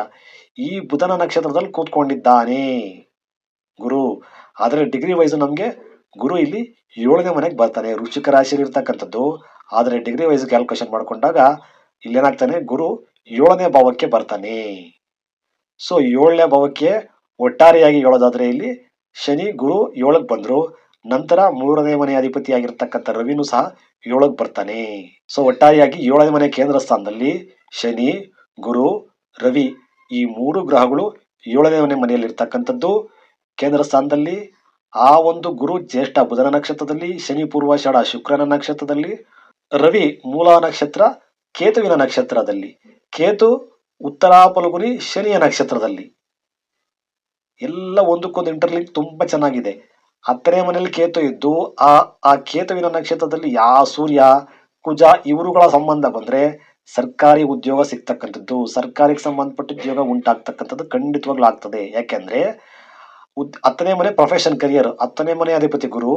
ಈ ಬುಧನ ನಕ್ಷತ್ರದಲ್ಲಿ ಕೂತ್ಕೊಂಡಿದ್ದಾನೆ ಗುರು. ಆದರೆ ಡಿಗ್ರಿ ವೈಸ್ ನಮಗೆ ಗುರು ಇಲ್ಲಿ ಏಳನೇ ಮನೆಗೆ ಬರ್ತಾನೆ. ವೃಶ್ಚಿಕ ರಾಶಿಯಲ್ಲಿ ಇರ್ತಕ್ಕಂಥದ್ದು. ಆದರೆ ಡಿಗ್ರಿ ವೈಸ್ ಕ್ಯಾಲ್ಕುಲೇಷನ್ ಮಾಡ್ಕೊಂಡಾಗ ಇಲ್ಲೇನಾಗ್ತಾನೆ, ಗುರು ಏಳನೇ ಭಾವಕ್ಕೆ ಬರ್ತಾನೆ. ಸೊ ಏಳನೇ ಭಾವಕ್ಕೆ ಒಟ್ಟಾರೆಯಾಗಿ ಹೇಳೋದಾದ್ರೆ ಇಲ್ಲಿ ಶನಿ, ಗುರು ಏಳಕ್ಕೆ ಬಂದ್ರು. ನಂತರ ಮೂರನೇ ಮನೆ ಅಧಿಪತಿಯಾಗಿರ್ತಕ್ಕಂಥ ರವಿನೂ ಸಹ ಏಳಕ್ಕೆ ಬರ್ತಾನೆ. ಸೊ ಒಟ್ಟಾರೆಯಾಗಿ ಏಳನೇ ಮನೆ ಕೇಂದ್ರ ಸ್ಥಾನದಲ್ಲಿ ಶನಿ, ಗುರು, ರವಿ ಈ ಮೂರು ಗ್ರಹಗಳು ಏಳನೇ ಮನೆ ಮನೆಯಲ್ಲಿ ಇರ್ತಕ್ಕಂಥದ್ದು ಕೇಂದ್ರ ಸ್ಥಾನದಲ್ಲಿ ಆ ಒಂದು ಗುರು ಜ್ಯೇಷ್ಠ ಬುಧನ ನಕ್ಷತ್ರದಲ್ಲಿ, ಶನಿ ಪೂರ್ವಾಷಾಢ ಶುಕ್ರನ ನಕ್ಷತ್ರದಲ್ಲಿ, ರವಿ ಮೂಲ ನಕ್ಷತ್ರ ಕೇತುವಿನ ನಕ್ಷತ್ರದಲ್ಲಿ, ಕೇತು ಉತ್ತರ ಫಲ್ಗುನಿ ಶನಿಯ ನಕ್ಷತ್ರದಲ್ಲಿ. ಎಲ್ಲ ಒಂದಕ್ಕೊಂದು ಇಂಟರ್ಲಿಂಕ್ ತುಂಬಾ ಚೆನ್ನಾಗಿದೆ. ಹತ್ತನೇ ಮನೆಯಲ್ಲಿ ಕೇತು ಇದ್ದು, ಆ ಆ ಕೇತುವಿನ ನಕ್ಷತ್ರದಲ್ಲಿ ಯಾ ಸೂರ್ಯ, ಕುಜ ಇವರುಗಳ ಸಂಬಂಧ ಬಂದ್ರೆ ಸರ್ಕಾರಿ ಉದ್ಯೋಗ ಸಿಗ್ತಕ್ಕಂಥದ್ದು. ಸರ್ಕಾರಕ್ಕೆ ಸಂಬಂಧಪಟ್ಟ ಉದ್ಯೋಗ ಉಂಟಾಗ್ತಕ್ಕಂಥದ್ದು ಖಂಡಿತವಾಗ್ಲೂ ಆಗ್ತದೆ ಯಾಕೆಂದ್ರೆ, ಉದ್, ಹತ್ತನೇ ಮನೆ ಪ್ರೊಫೆಷನ್ ಕರಿಯರ್ ಹತ್ತನೇ ಮನೆ ಅಧಿಪತಿ ಗುರು,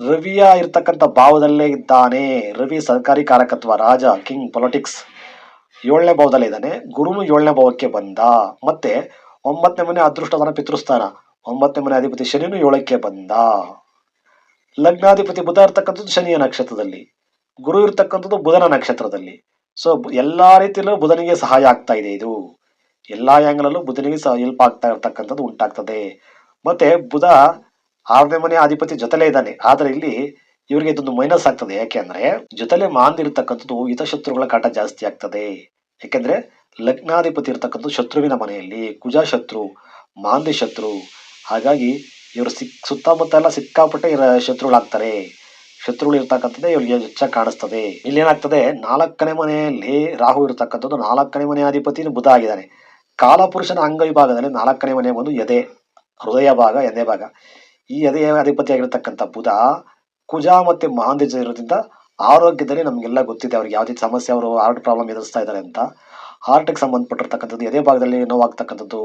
ರವಿಯ ಇರ್ತಕ್ಕಂಥ ಭಾವದಲ್ಲೇ ಇದ್ದಾನೆ. ರವಿ ಸರ್ಕಾರಿ ಕಾರಕತ್ವ ರಾಜ ಕಿಂಗ್ ಪೊಲಿಟಿಕ್ಸ್ ಏಳನೇ ಭಾವದಲ್ಲೇ ಇದ್ದಾನೆ. ಗುರುನು ಏಳನೇ ಭಾವಕ್ಕೆ ಬಂದ. ಮತ್ತೆ, ಒಂಬತ್ತನೇ ಮನೆ ಅದೃಷ್ಟದಾನ ಪಿತೃಸ್ಥಾನ. ಒಂಬತ್ತನೇ ಮನೆ ಅಧಿಪತಿ ಶನಿನು ಏಳಕ್ಕೆ ಬಂದ. ಲಗ್ನಾಧಿಪತಿ ಬುಧ ಇರ್ತಕ್ಕಂಥದ್ದು ಶನಿಯ ನಕ್ಷತ್ರದಲ್ಲಿ, ಗುರು ಇರ್ತಕ್ಕಂಥದ್ದು ಬುಧನ ನಕ್ಷತ್ರದಲ್ಲಿ. ಸೊ ಎಲ್ಲಾ ರೀತಿಯಲ್ಲೂ ಬುಧನಿಗೆ ಸಹಾಯ ಆಗ್ತಾ ಇದೆ ಇದು. ಎಲ್ಲಾ ಆ್ಯಂಗಲಲ್ಲೂ ಬುಧನಿಗೆ ಸಹ ಹೆಲ್ಪ್ ಆಗ್ತಾ ಇರ್ತಕ್ಕಂಥದ್ದು ಉಂಟಾಗ್ತದೆ. ಮತ್ತೆ ಬುಧ ಆರನೇ ಮನೆ ಅಧಿಪತಿ ಜೊತೆಲೇ ಇದ್ದಾನೆ. ಆದ್ರೆ ಇಲ್ಲಿ ಇವರಿಗೆ ಇದೊಂದು ಮೈನಸ್ ಆಗ್ತದೆ. ಯಾಕೆಂದ್ರೆ ಜೊತೆಲೆ ಮಾಂದಿರ್ತಕ್ಕಂಥದ್ದು ಹಿತಶತ್ರುಗಳ ಕಾಟ ಜಾಸ್ತಿ ಆಗ್ತದೆ. ಯಾಕೆಂದ್ರೆ, ಲಗ್ನಾಧಿಪತಿ ಇರ್ತಕ್ಕಂಥದ್ದು ಶತ್ರುವಿನ ಮನೆಯಲ್ಲಿ ಕುಜ ಶತ್ರು ಮಾಂದಿ ಶತ್ರು ಹಾಗಾಗಿ ಇವರು ಸಿಕ್ ಸುತ್ತಮುತ್ತ ಎಲ್ಲ ಸಿಕ್ಕಾಪಟ್ಟೆ ಇರ, ಶತ್ರುಗಳಾಗ್ತಾರೆ. ಶತ್ರುಗಳು ಇರ್ತಕ್ಕಂಥದ್ದು ಇವರಿಗೆ ಹೆಚ್ಚಾಗಿ ಕಾಣಿಸ್ತದೆ. ಇಲ್ಲಿ ಏನಾಗ್ತದೆ, ನಾಲ್ಕನೇ ಮನೆಯಲ್ಲಿ ರಾಹು ಇರ್ತಕ್ಕಂಥದ್ದು ನಾಲ್ಕನೇ ಮನೆ ಅಧಿಪತಿ ಬುಧ ಆಗಿದ್ದಾನೆ. ಕಾಲಪುರುಷನ ಅಂಗವಿಭಾಗದಲ್ಲಿ ನಾಲ್ಕನೇ ಮನೆ ಒಂದು ಎದೆ, ಹೃದಯ ಭಾಗ, ಎದೆ ಭಾಗ. ಈ ಎದೆಯ ಅಧಿಪತಿಯಾಗಿರ್ತಕ್ಕಂಥ ಬುಧ, ಕುಜ ಮತ್ತೆ ಮಹಾಂದೇಜ ಇರೋದ್ರಿಂದ ಆರೋಗ್ಯದಲ್ಲಿ ನಮಗೆಲ್ಲ ಗೊತ್ತಿದೆ, ಅವ್ರಿಗೆ ಯಾವುದೇ ಸಮಸ್ಯೆ, ಅವರು ಹಾರ್ಟ್ ಪ್ರಾಬ್ಲಮ್ ಎದುರಿಸ್ತಾ ಇದ್ದಾರೆ ಅಂತ. ಹಾರ್ಟಿಗೆ ಸಂಬಂಧಪಟ್ಟಿರ್ತಕ್ಕಂಥದ್ದು ಎದೆ ಭಾಗದಲ್ಲಿ ನೋವಾಗ್ತಕ್ಕಂಥದ್ದು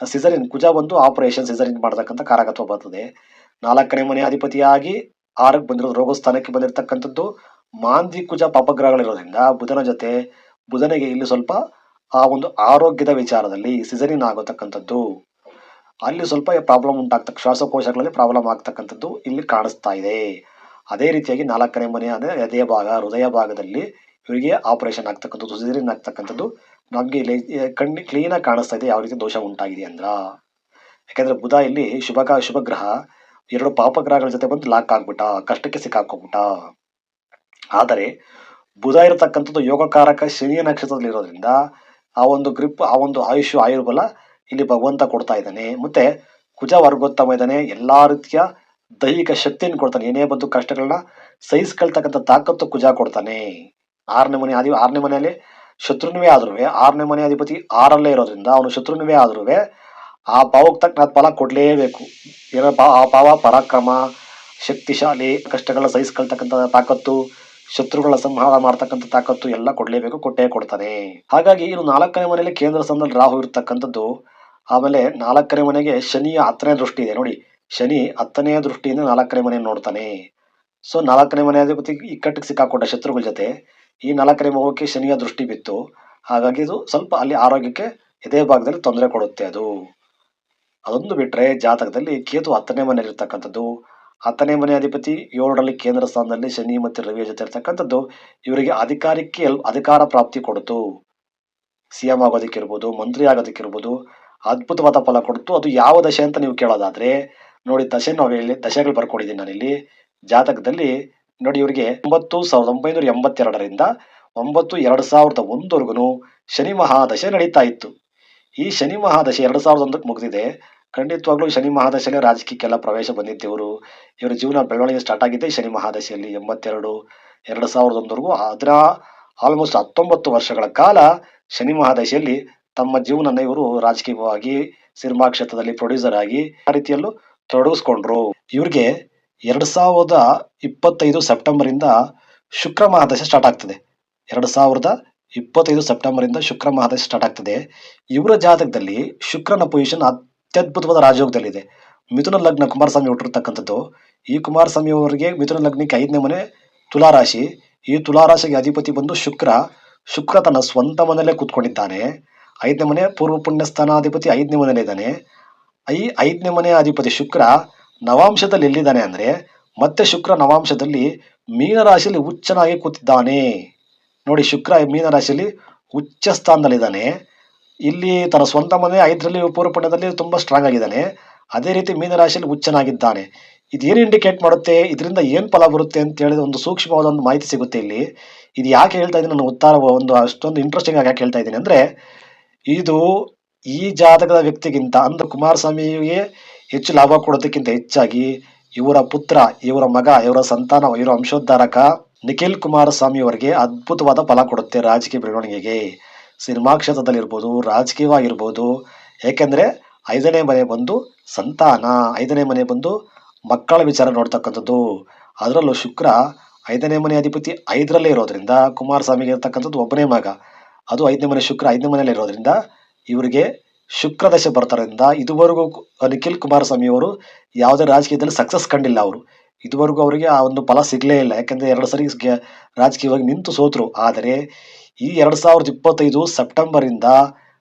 ಸಿಸರಿನ್ ಕುಜ ಒಂದು ಆಪರೇಷನ್ ಸಿಸರಿನ್ ಮಾಡತಕ್ಕಂಥ ಕಾರಕತ್ವ ಬರ್ತದೆ ನಾಲ್ಕನೇ ಮನೆ ಅಧಿಪತಿಯಾಗಿ ಆರಕ್ಕೆ ಬಂದಿರೋ ರೋಗ ಸ್ಥಾನಕ್ಕೆ ಬಂದಿರತಕ್ಕಂಥದ್ದು ಮಾಂದಿ ಕುಜ ಪಾಪಗ್ರಹಗಳಿರೋದ್ರಿಂದ ಬುಧನ ಜೊತೆ ಬುಧನಿಗೆ ಇಲ್ಲಿ ಸ್ವಲ್ಪ ಆ ಒಂದು ಆರೋಗ್ಯದ ವಿಚಾರದಲ್ಲಿ ಸಿಸರಿನ್ ಆಗತಕ್ಕಂಥದ್ದು. ಅಲ್ಲಿ ಸ್ವಲ್ಪ ಪ್ರಾಬ್ಲಮ್ ಉಂಟಾಗ್ತಕ್ಕ ಶ್ವಾಸಕೋಶಗಳಲ್ಲಿ ಪ್ರಾಬ್ಲಮ್ ಆಗ್ತಕ್ಕಂಥದ್ದು ಇಲ್ಲಿ ಕಾಣಿಸ್ತಾ ಇದೆ. ಅದೇ ರೀತಿಯಾಗಿ ನಾಲ್ಕನೇ ಮನೆ ಅಂದರೆ ಹೃದಯ ಭಾಗ ಹೃದಯ ಭಾಗದಲ್ಲಿ ಇವರಿಗೆ ಆಪರೇಷನ್ ಆಗ್ತಕ್ಕಂಥದ್ದು ಸಿಸರಿನ್ ಆಗ್ತಕ್ಕಂಥದ್ದು. ನಮಗೆ ಇಲ್ಲಿ ಕ್ಲೀನ್ ಕ್ಲೀನಾಗಿ ಕಾಣಿಸ್ತಾ ಇದೆ ಯಾವ ರೀತಿ ದೋಷ ಉಂಟಾಗಿದೆ ಅಂದ್ರ. ಯಾಕಂದ್ರೆ ಬುಧ ಇಲ್ಲಿ ಶುಭ ಶುಭ ಗ್ರಹ ಎರಡು ಪಾಪಗ್ರಹಗಳ ಜೊತೆ ಬಂದು ಲಾಕ್ ಆಗ್ಬಿಟ್ಟ, ಕಷ್ಟಕ್ಕೆ ಸಿಕ್ಕಾಕೊಂಡ್ಬಿಟ್ಟ ಆದರೆ ಬುಧ ಇರತಕ್ಕಂಥದ್ದು ಯೋಗಕಾರಕ ಶನಿ ನಕ್ಷತ್ರದಲ್ಲಿ ಇರೋದ್ರಿಂದ ಆ ಒಂದು ಗ್ರಿಪ್, ಆ ಒಂದು ಆಯುಷ್, ಆಯುರ್ಬಲ ಇಲ್ಲಿ ಭಗವಂತ ಕೊಡ್ತಾ ಇದ್ದಾನೆ. ಮತ್ತೆ ಕುಜ ವರ್ಗೋತ್ತಮ ಇದ್ದಾನೆ. ಎಲ್ಲಾ ರೀತಿಯ ದೈಹಿಕ ಶಕ್ತಿಯನ್ನು ಕೊಡ್ತಾನೆ. ಏನೇ ಬಂದು ಕಷ್ಟಗಳನ್ನ ಸಹಿಸ್ಕೊಳ್ತಕ್ಕಂಥ ತಾಕತ್ತು ಕುಜ ಕೊಡ್ತಾನೆ. ಆರನೇ ಮನೆ, ಆದಿ, ಆರನೇ ಮನೆಯಲ್ಲಿ ಶತ್ರುನುವೇ ಆದ್ರೂ ಆರನೇ ಮನೆ ಅಧಿಪತಿ ಆರಲ್ಲೇ ಇರೋದ್ರಿಂದ ಅವನು ಶತ್ರುನುವೇ ಆದ್ರೂ ಆ ಪಾವಕ್ಕೆ ತಕ್ಕನಾದ ಫಲ ಕೊಡ್ಲೇಬೇಕು. ಏನೋ ಆ ಪಾವ ಪರಾಕ್ರಮ, ಶಕ್ತಿಶಾಲಿ, ಕಷ್ಟಗಳ ಸಹಿಸ್ಕೊಳ್ತಕ್ಕಂಥ ತಾಕತ್ತು, ಶತ್ರುಗಳ ಸಂಹಾರ ಮಾಡ್ತಕ್ಕಂಥ ತಾಕತ್ತು ಎಲ್ಲ ಕೊಡ್ಲೇಬೇಕು, ಕೊಟ್ಟೇ ಕೊಡ್ತಾನೆ. ಹಾಗಾಗಿ ಇನ್ನು ನಾಲ್ಕನೇ ಮನೆಯಲ್ಲಿ ಕೇಂದ್ರ ಸ್ಥಾನದಲ್ಲಿ ರಾಹು ಇರತಕ್ಕಂಥದ್ದು, ಆಮೇಲೆ ನಾಲ್ಕನೇ ಮನೆಗೆ ಶನಿಯ ಹತ್ತನೇ ದೃಷ್ಟಿ ಇದೆ. ನೋಡಿ, ಶನಿ ಹತ್ತನೆಯ ದೃಷ್ಟಿಯಿಂದ ನಾಲ್ಕನೇ ಮನೆ ನೋಡ್ತಾನೆ. ಸೊ ನಾಲ್ಕನೇ ಮನೆ ಅಧಿಪತಿ ಇಕ್ಕಟ್ಟಿಗೆ ಸಿಕ್ಕಾಕೊಂಡ ಶತ್ರುಗಳ ಜೊತೆ ಈ ನಾಲ್ಕನೇ ಭಾವಕ್ಕೆ ಶನಿಯ ದೃಷ್ಟಿ ಬಿತ್ತು. ಹಾಗಾಗಿ ಇದು ಸ್ವಲ್ಪ ಅಲ್ಲಿ ಆರೋಗ್ಯಕ್ಕೆ ಇದೇ ಭಾಗದಲ್ಲಿ ತೊಂದರೆ ಕೊಡುತ್ತೆ ಅದು. ಅದೊಂದು ಬಿಟ್ಟರೆ ಜಾತಕದಲ್ಲಿ ಕೇತು ಹತ್ತನೇ ಮನೆಯಲ್ಲಿ ಇರ್ತಕ್ಕಂಥದ್ದು. ಹತ್ತನೇ ಮನೆ ಅಧಿಪತಿ ಏಳರಲ್ಲಿ ಕೇಂದ್ರ ಸ್ಥಾನದಲ್ಲಿ ಶನಿ ಮತ್ತು ರವಿಯ ಜೊತೆ ಇರ್ತಕ್ಕಂಥದ್ದು ಇವರಿಗೆ ಅಧಿಕಾರಕ್ಕೆ ಅಧಿಕಾರ ಪ್ರಾಪ್ತಿ ಕೊಡ್ತು. ಸಿ ಎಂ ಆಗೋದಕ್ಕಿರ್ಬೋದು, ಮಂತ್ರಿ ಆಗೋದಕ್ಕಿರ್ಬೋದು, ಅದ್ಭುತವಾದ ಫಲ ಕೊಡ್ತು. ಅದು ಯಾವ ದಶೆ ಅಂತ ನೀವು ಕೇಳೋದಾದ್ರೆ, ನೋಡಿ ದಶೆ ನಾವು ಹೇಳಿ, ದಶೆಗಳು ಬರ್ಕೊಂಡಿದ್ದೀನಿ ನಾನಿಲ್ಲಿ. ಜಾತಕದಲ್ಲಿ ನೋಡಿ ಇವರಿಗೆ ಒಂಬತ್ತು ಸಾವಿರದ ಒಂಬೈನೂರ ಎಂಬತ್ತೆರಡರಿಂದ ಒಂಬತ್ತು ಎರಡು ಸಾವಿರದ ಒಂದವರೆಗೂ ಶನಿ ಮಹಾದಶೆ ನಡೀತಾ ಇತ್ತು. ಈ ಶನಿ ಮಹಾದಶೆ ಎರಡು ಸಾವಿರದ ಒಂದಕ್ಕೆ ಮುಗಿದಿದೆ. ಖಂಡಿತವಾಗ್ಲೂ ಶನಿ ಮಹಾದಶೆಯಲ್ಲಿ ರಾಜಕೀಯಕ್ಕೆಲ್ಲ ಪ್ರವೇಶ ಬಂದಿದ್ದೆವರು ಇವರ. ಜೀವನ ಬೆಳವಣಿಗೆ ಸ್ಟಾರ್ಟ್ ಆಗಿದ್ದೆ ಶನಿ ಮಹಾದಶೆಯಲ್ಲಿ ಎಂಬತ್ತೆರಡು, ಎರಡು ಸಾವಿರದ ಒಂದವರೆಗೂ. ಅದರ ಆಲ್ಮೋಸ್ಟ್ ಹತ್ತೊಂಬತ್ತು ವರ್ಷಗಳ ಕಾಲ ಶನಿ ಮಹಾದಶೆಯಲ್ಲಿ ತಮ್ಮ ಜೀವನನ ಇವರು ರಾಜಕೀಯವಾಗಿ ಸಿನಿಮಾ ಕ್ಷೇತ್ರದಲ್ಲಿ ಪ್ರೊಡ್ಯೂಸರ್ ಆಗಿ ಆ ರೀತಿಯಲ್ಲೂ ತೊಡಗಿಸ್ಕೊಂಡ್ರು. ಇವ್ರಿಗೆ ಎರಡ್ ಸಾವಿರದ ಇಪ್ಪತ್ತೈದು ಸೆಪ್ಟೆಂಬರ್ ಇಂದ ಶುಕ್ರ ಮಹಾದಶೆ ಸ್ಟಾರ್ಟ್ ಆಗ್ತದೆ. ಎರಡು ಸಾವಿರದ ಇಪ್ಪತ್ತೈದು ಸೆಪ್ಟೆಂಬರ್ ಇಂದ ಶುಕ್ರ ಮಹಾದಶೆ ಸ್ಟಾರ್ಟ್ ಆಗ್ತದೆ. ಇವರ ಜಾತಕದಲ್ಲಿ ಶುಕ್ರನ ಪೊಸಿಷನ್ ಅತ್ಯದ್ಭುತವಾದ ರಾಜಯೋಗದಲ್ಲಿದೆ. ಮಿಥುನ ಲಗ್ನ ಕುಮಾರಸ್ವಾಮಿ ಹುಟ್ಟಿರ್ತಕ್ಕಂಥದ್ದು. ಈ ಕುಮಾರಸ್ವಾಮಿ ಅವರಿಗೆ ಮಿಥುನ ಲಗ್ನಕ್ಕೆ ಐದನೇ ಮನೆ ತುಲಾರಾಶಿ. ಈ ತುಲಾರಾಶಿಗೆ ಅಧಿಪತಿ ಬಂದು ಶುಕ್ರ. ಶುಕ್ರ ತನ್ನ ಸ್ವಂತ ಮನೆಯಲ್ಲೇ ಕೂತ್ಕೊಂಡಿದ್ದಾನೆ. ಐದನೇ ಮನೆ ಪೂರ್ವ ಪುಣ್ಯಸ್ಥಾನಾಧಿಪತಿ ಐದನೇ ಮನೆಯಲ್ಲೇ ಇದ್ದಾನೆ ಈ ಐದನೇ ಮನೆಯ ಅಧಿಪತಿ ಶುಕ್ರ ನವಾಂಶದಲ್ಲಿ ಎಲ್ಲಿದ್ದಾನೆ ಅಂದ್ರೆ, ಮತ್ತೆ ಶುಕ್ರ ನವಾಂಶದಲ್ಲಿ ಮೀನರಾಶಿಯಲ್ಲಿ ಹುಚ್ಚನಾಗಿ ಕೂತಿದ್ದಾನೆ. ನೋಡಿ, ಶುಕ್ರ ಮೀನರಾಶಿಯಲ್ಲಿ ಉಚ್ಚ ಸ್ಥಾನದಲ್ಲಿದ್ದಾನೆ. ಇಲ್ಲಿ ತನ್ನ ಸ್ವಂತ ಮನೆ ಐದರಲ್ಲಿ ಪೂರ್ವ ತುಂಬ ತುಂಬಾ ಸ್ಟ್ರಾಂಗ್ ಆಗಿದ್ದಾನೆ. ಅದೇ ರೀತಿ ಮೀನರಾಶಿಯಲ್ಲಿ ಹುಚ್ಚನಾಗಿದ್ದಾನೆ. ಇದೇನು ಇಂಡಿಕೇಟ್ ಮಾಡುತ್ತೆ? ಇದರಿಂದ ಏನು ಫಲ ಬರುತ್ತೆ ಅಂತ ಹೇಳಿದ ಒಂದು ಸೂಕ್ಷ್ಮವಾದ ಒಂದು ಮಾಹಿತಿ ಸಿಗುತ್ತೆ ಇಲ್ಲಿ. ಇದು ಯಾಕೆ ಹೇಳ್ತಾ ಇದ್ದೀನಿ? ನನ್ನ ಉತ್ತರ ಒಂದು ಅಷ್ಟೊಂದು ಇಂಟ್ರೆಸ್ಟಿಂಗ್ ಆಗಿ ಯಾಕೆ ಹೇಳ್ತಾ ಇದ್ದೀನಿ ಅಂದ್ರೆ, ಇದು ಈ ಜಾತಕದ ವ್ಯಕ್ತಿಗಿಂತ, ಅಂದ್ರೆ ಕುಮಾರಸ್ವಾಮಿಗೆ ಹೆಚ್ಚು ಲಾಭ ಕೊಡೋದಕ್ಕಿಂತ ಹೆಚ್ಚಾಗಿ ಇವರ ಪುತ್ರ, ಇವರ ಮಗ, ಇವರ ಸಂತಾನ, ಇವರ ವಂಶೋದ್ಧಾರಕ ನಿಖಿಲ್ ಕುಮಾರಸ್ವಾಮಿ ಅವರಿಗೆ ಅದ್ಭುತವಾದ ಫಲ ಕೊಡುತ್ತೆ ರಾಜಕೀಯ ಬೆಳವಣಿಗೆಗೆ. ಸಿನಿಮಾ ಕ್ಷೇತ್ರದಲ್ಲಿರ್ಬೋದು, ರಾಜಕೀಯವಾಗಿರ್ಬೋದು, ಏಕೆಂದರೆ ಐದನೇ ಮನೆ ಬಂದು ಸಂತಾನ, ಐದನೇ ಮನೆ ಬಂದು ಮಕ್ಕಳ ವಿಚಾರ ನೋಡ್ತಕ್ಕಂಥದ್ದು. ಅದರಲ್ಲೂ ಶುಕ್ರ ಐದನೇ ಮನೆ ಅಧಿಪತಿ ಐದರಲ್ಲೇ ಇರೋದ್ರಿಂದ ಕುಮಾರಸ್ವಾಮಿಗೆ ಇರ್ತಕ್ಕಂಥದ್ದು ಒಬ್ಬನೇ ಮಗ. ಅದು ಐದನೇ ಮನೆ ಶುಕ್ರ ಐದನೇ ಮನೆಯಲ್ಲಿ ಇರೋದ್ರಿಂದ ಇವರಿಗೆ ಶುಕ್ರ ದಶೆ ಬರ್ತಾರಿಂದ ಇದುವರೆಗೂ ನಿಖಿಲ್ ಕುಮಾರಸ್ವಾಮಿ ಅವರು ಯಾವುದೇ ರಾಜಕೀಯದಲ್ಲಿ ಸಕ್ಸಸ್ ಕಂಡಿಲ್ಲ ಅವರು. ಇದುವರೆಗೂ ಅವರಿಗೆ ಆ ಒಂದು ಫಲ ಸಿಗಲೇ ಇಲ್ಲ. ಯಾಕೆಂದರೆ ಎರಡು ಸರಿ ರಾಜಕೀಯವಾಗಿ ನಿಂತು ಸೋತರು. ಆದರೆ ಈ ಎರಡು ಸಾವಿರದ ಇಪ್ಪತ್ತೈದು ಸೆಪ್ಟೆಂಬರಿಂದ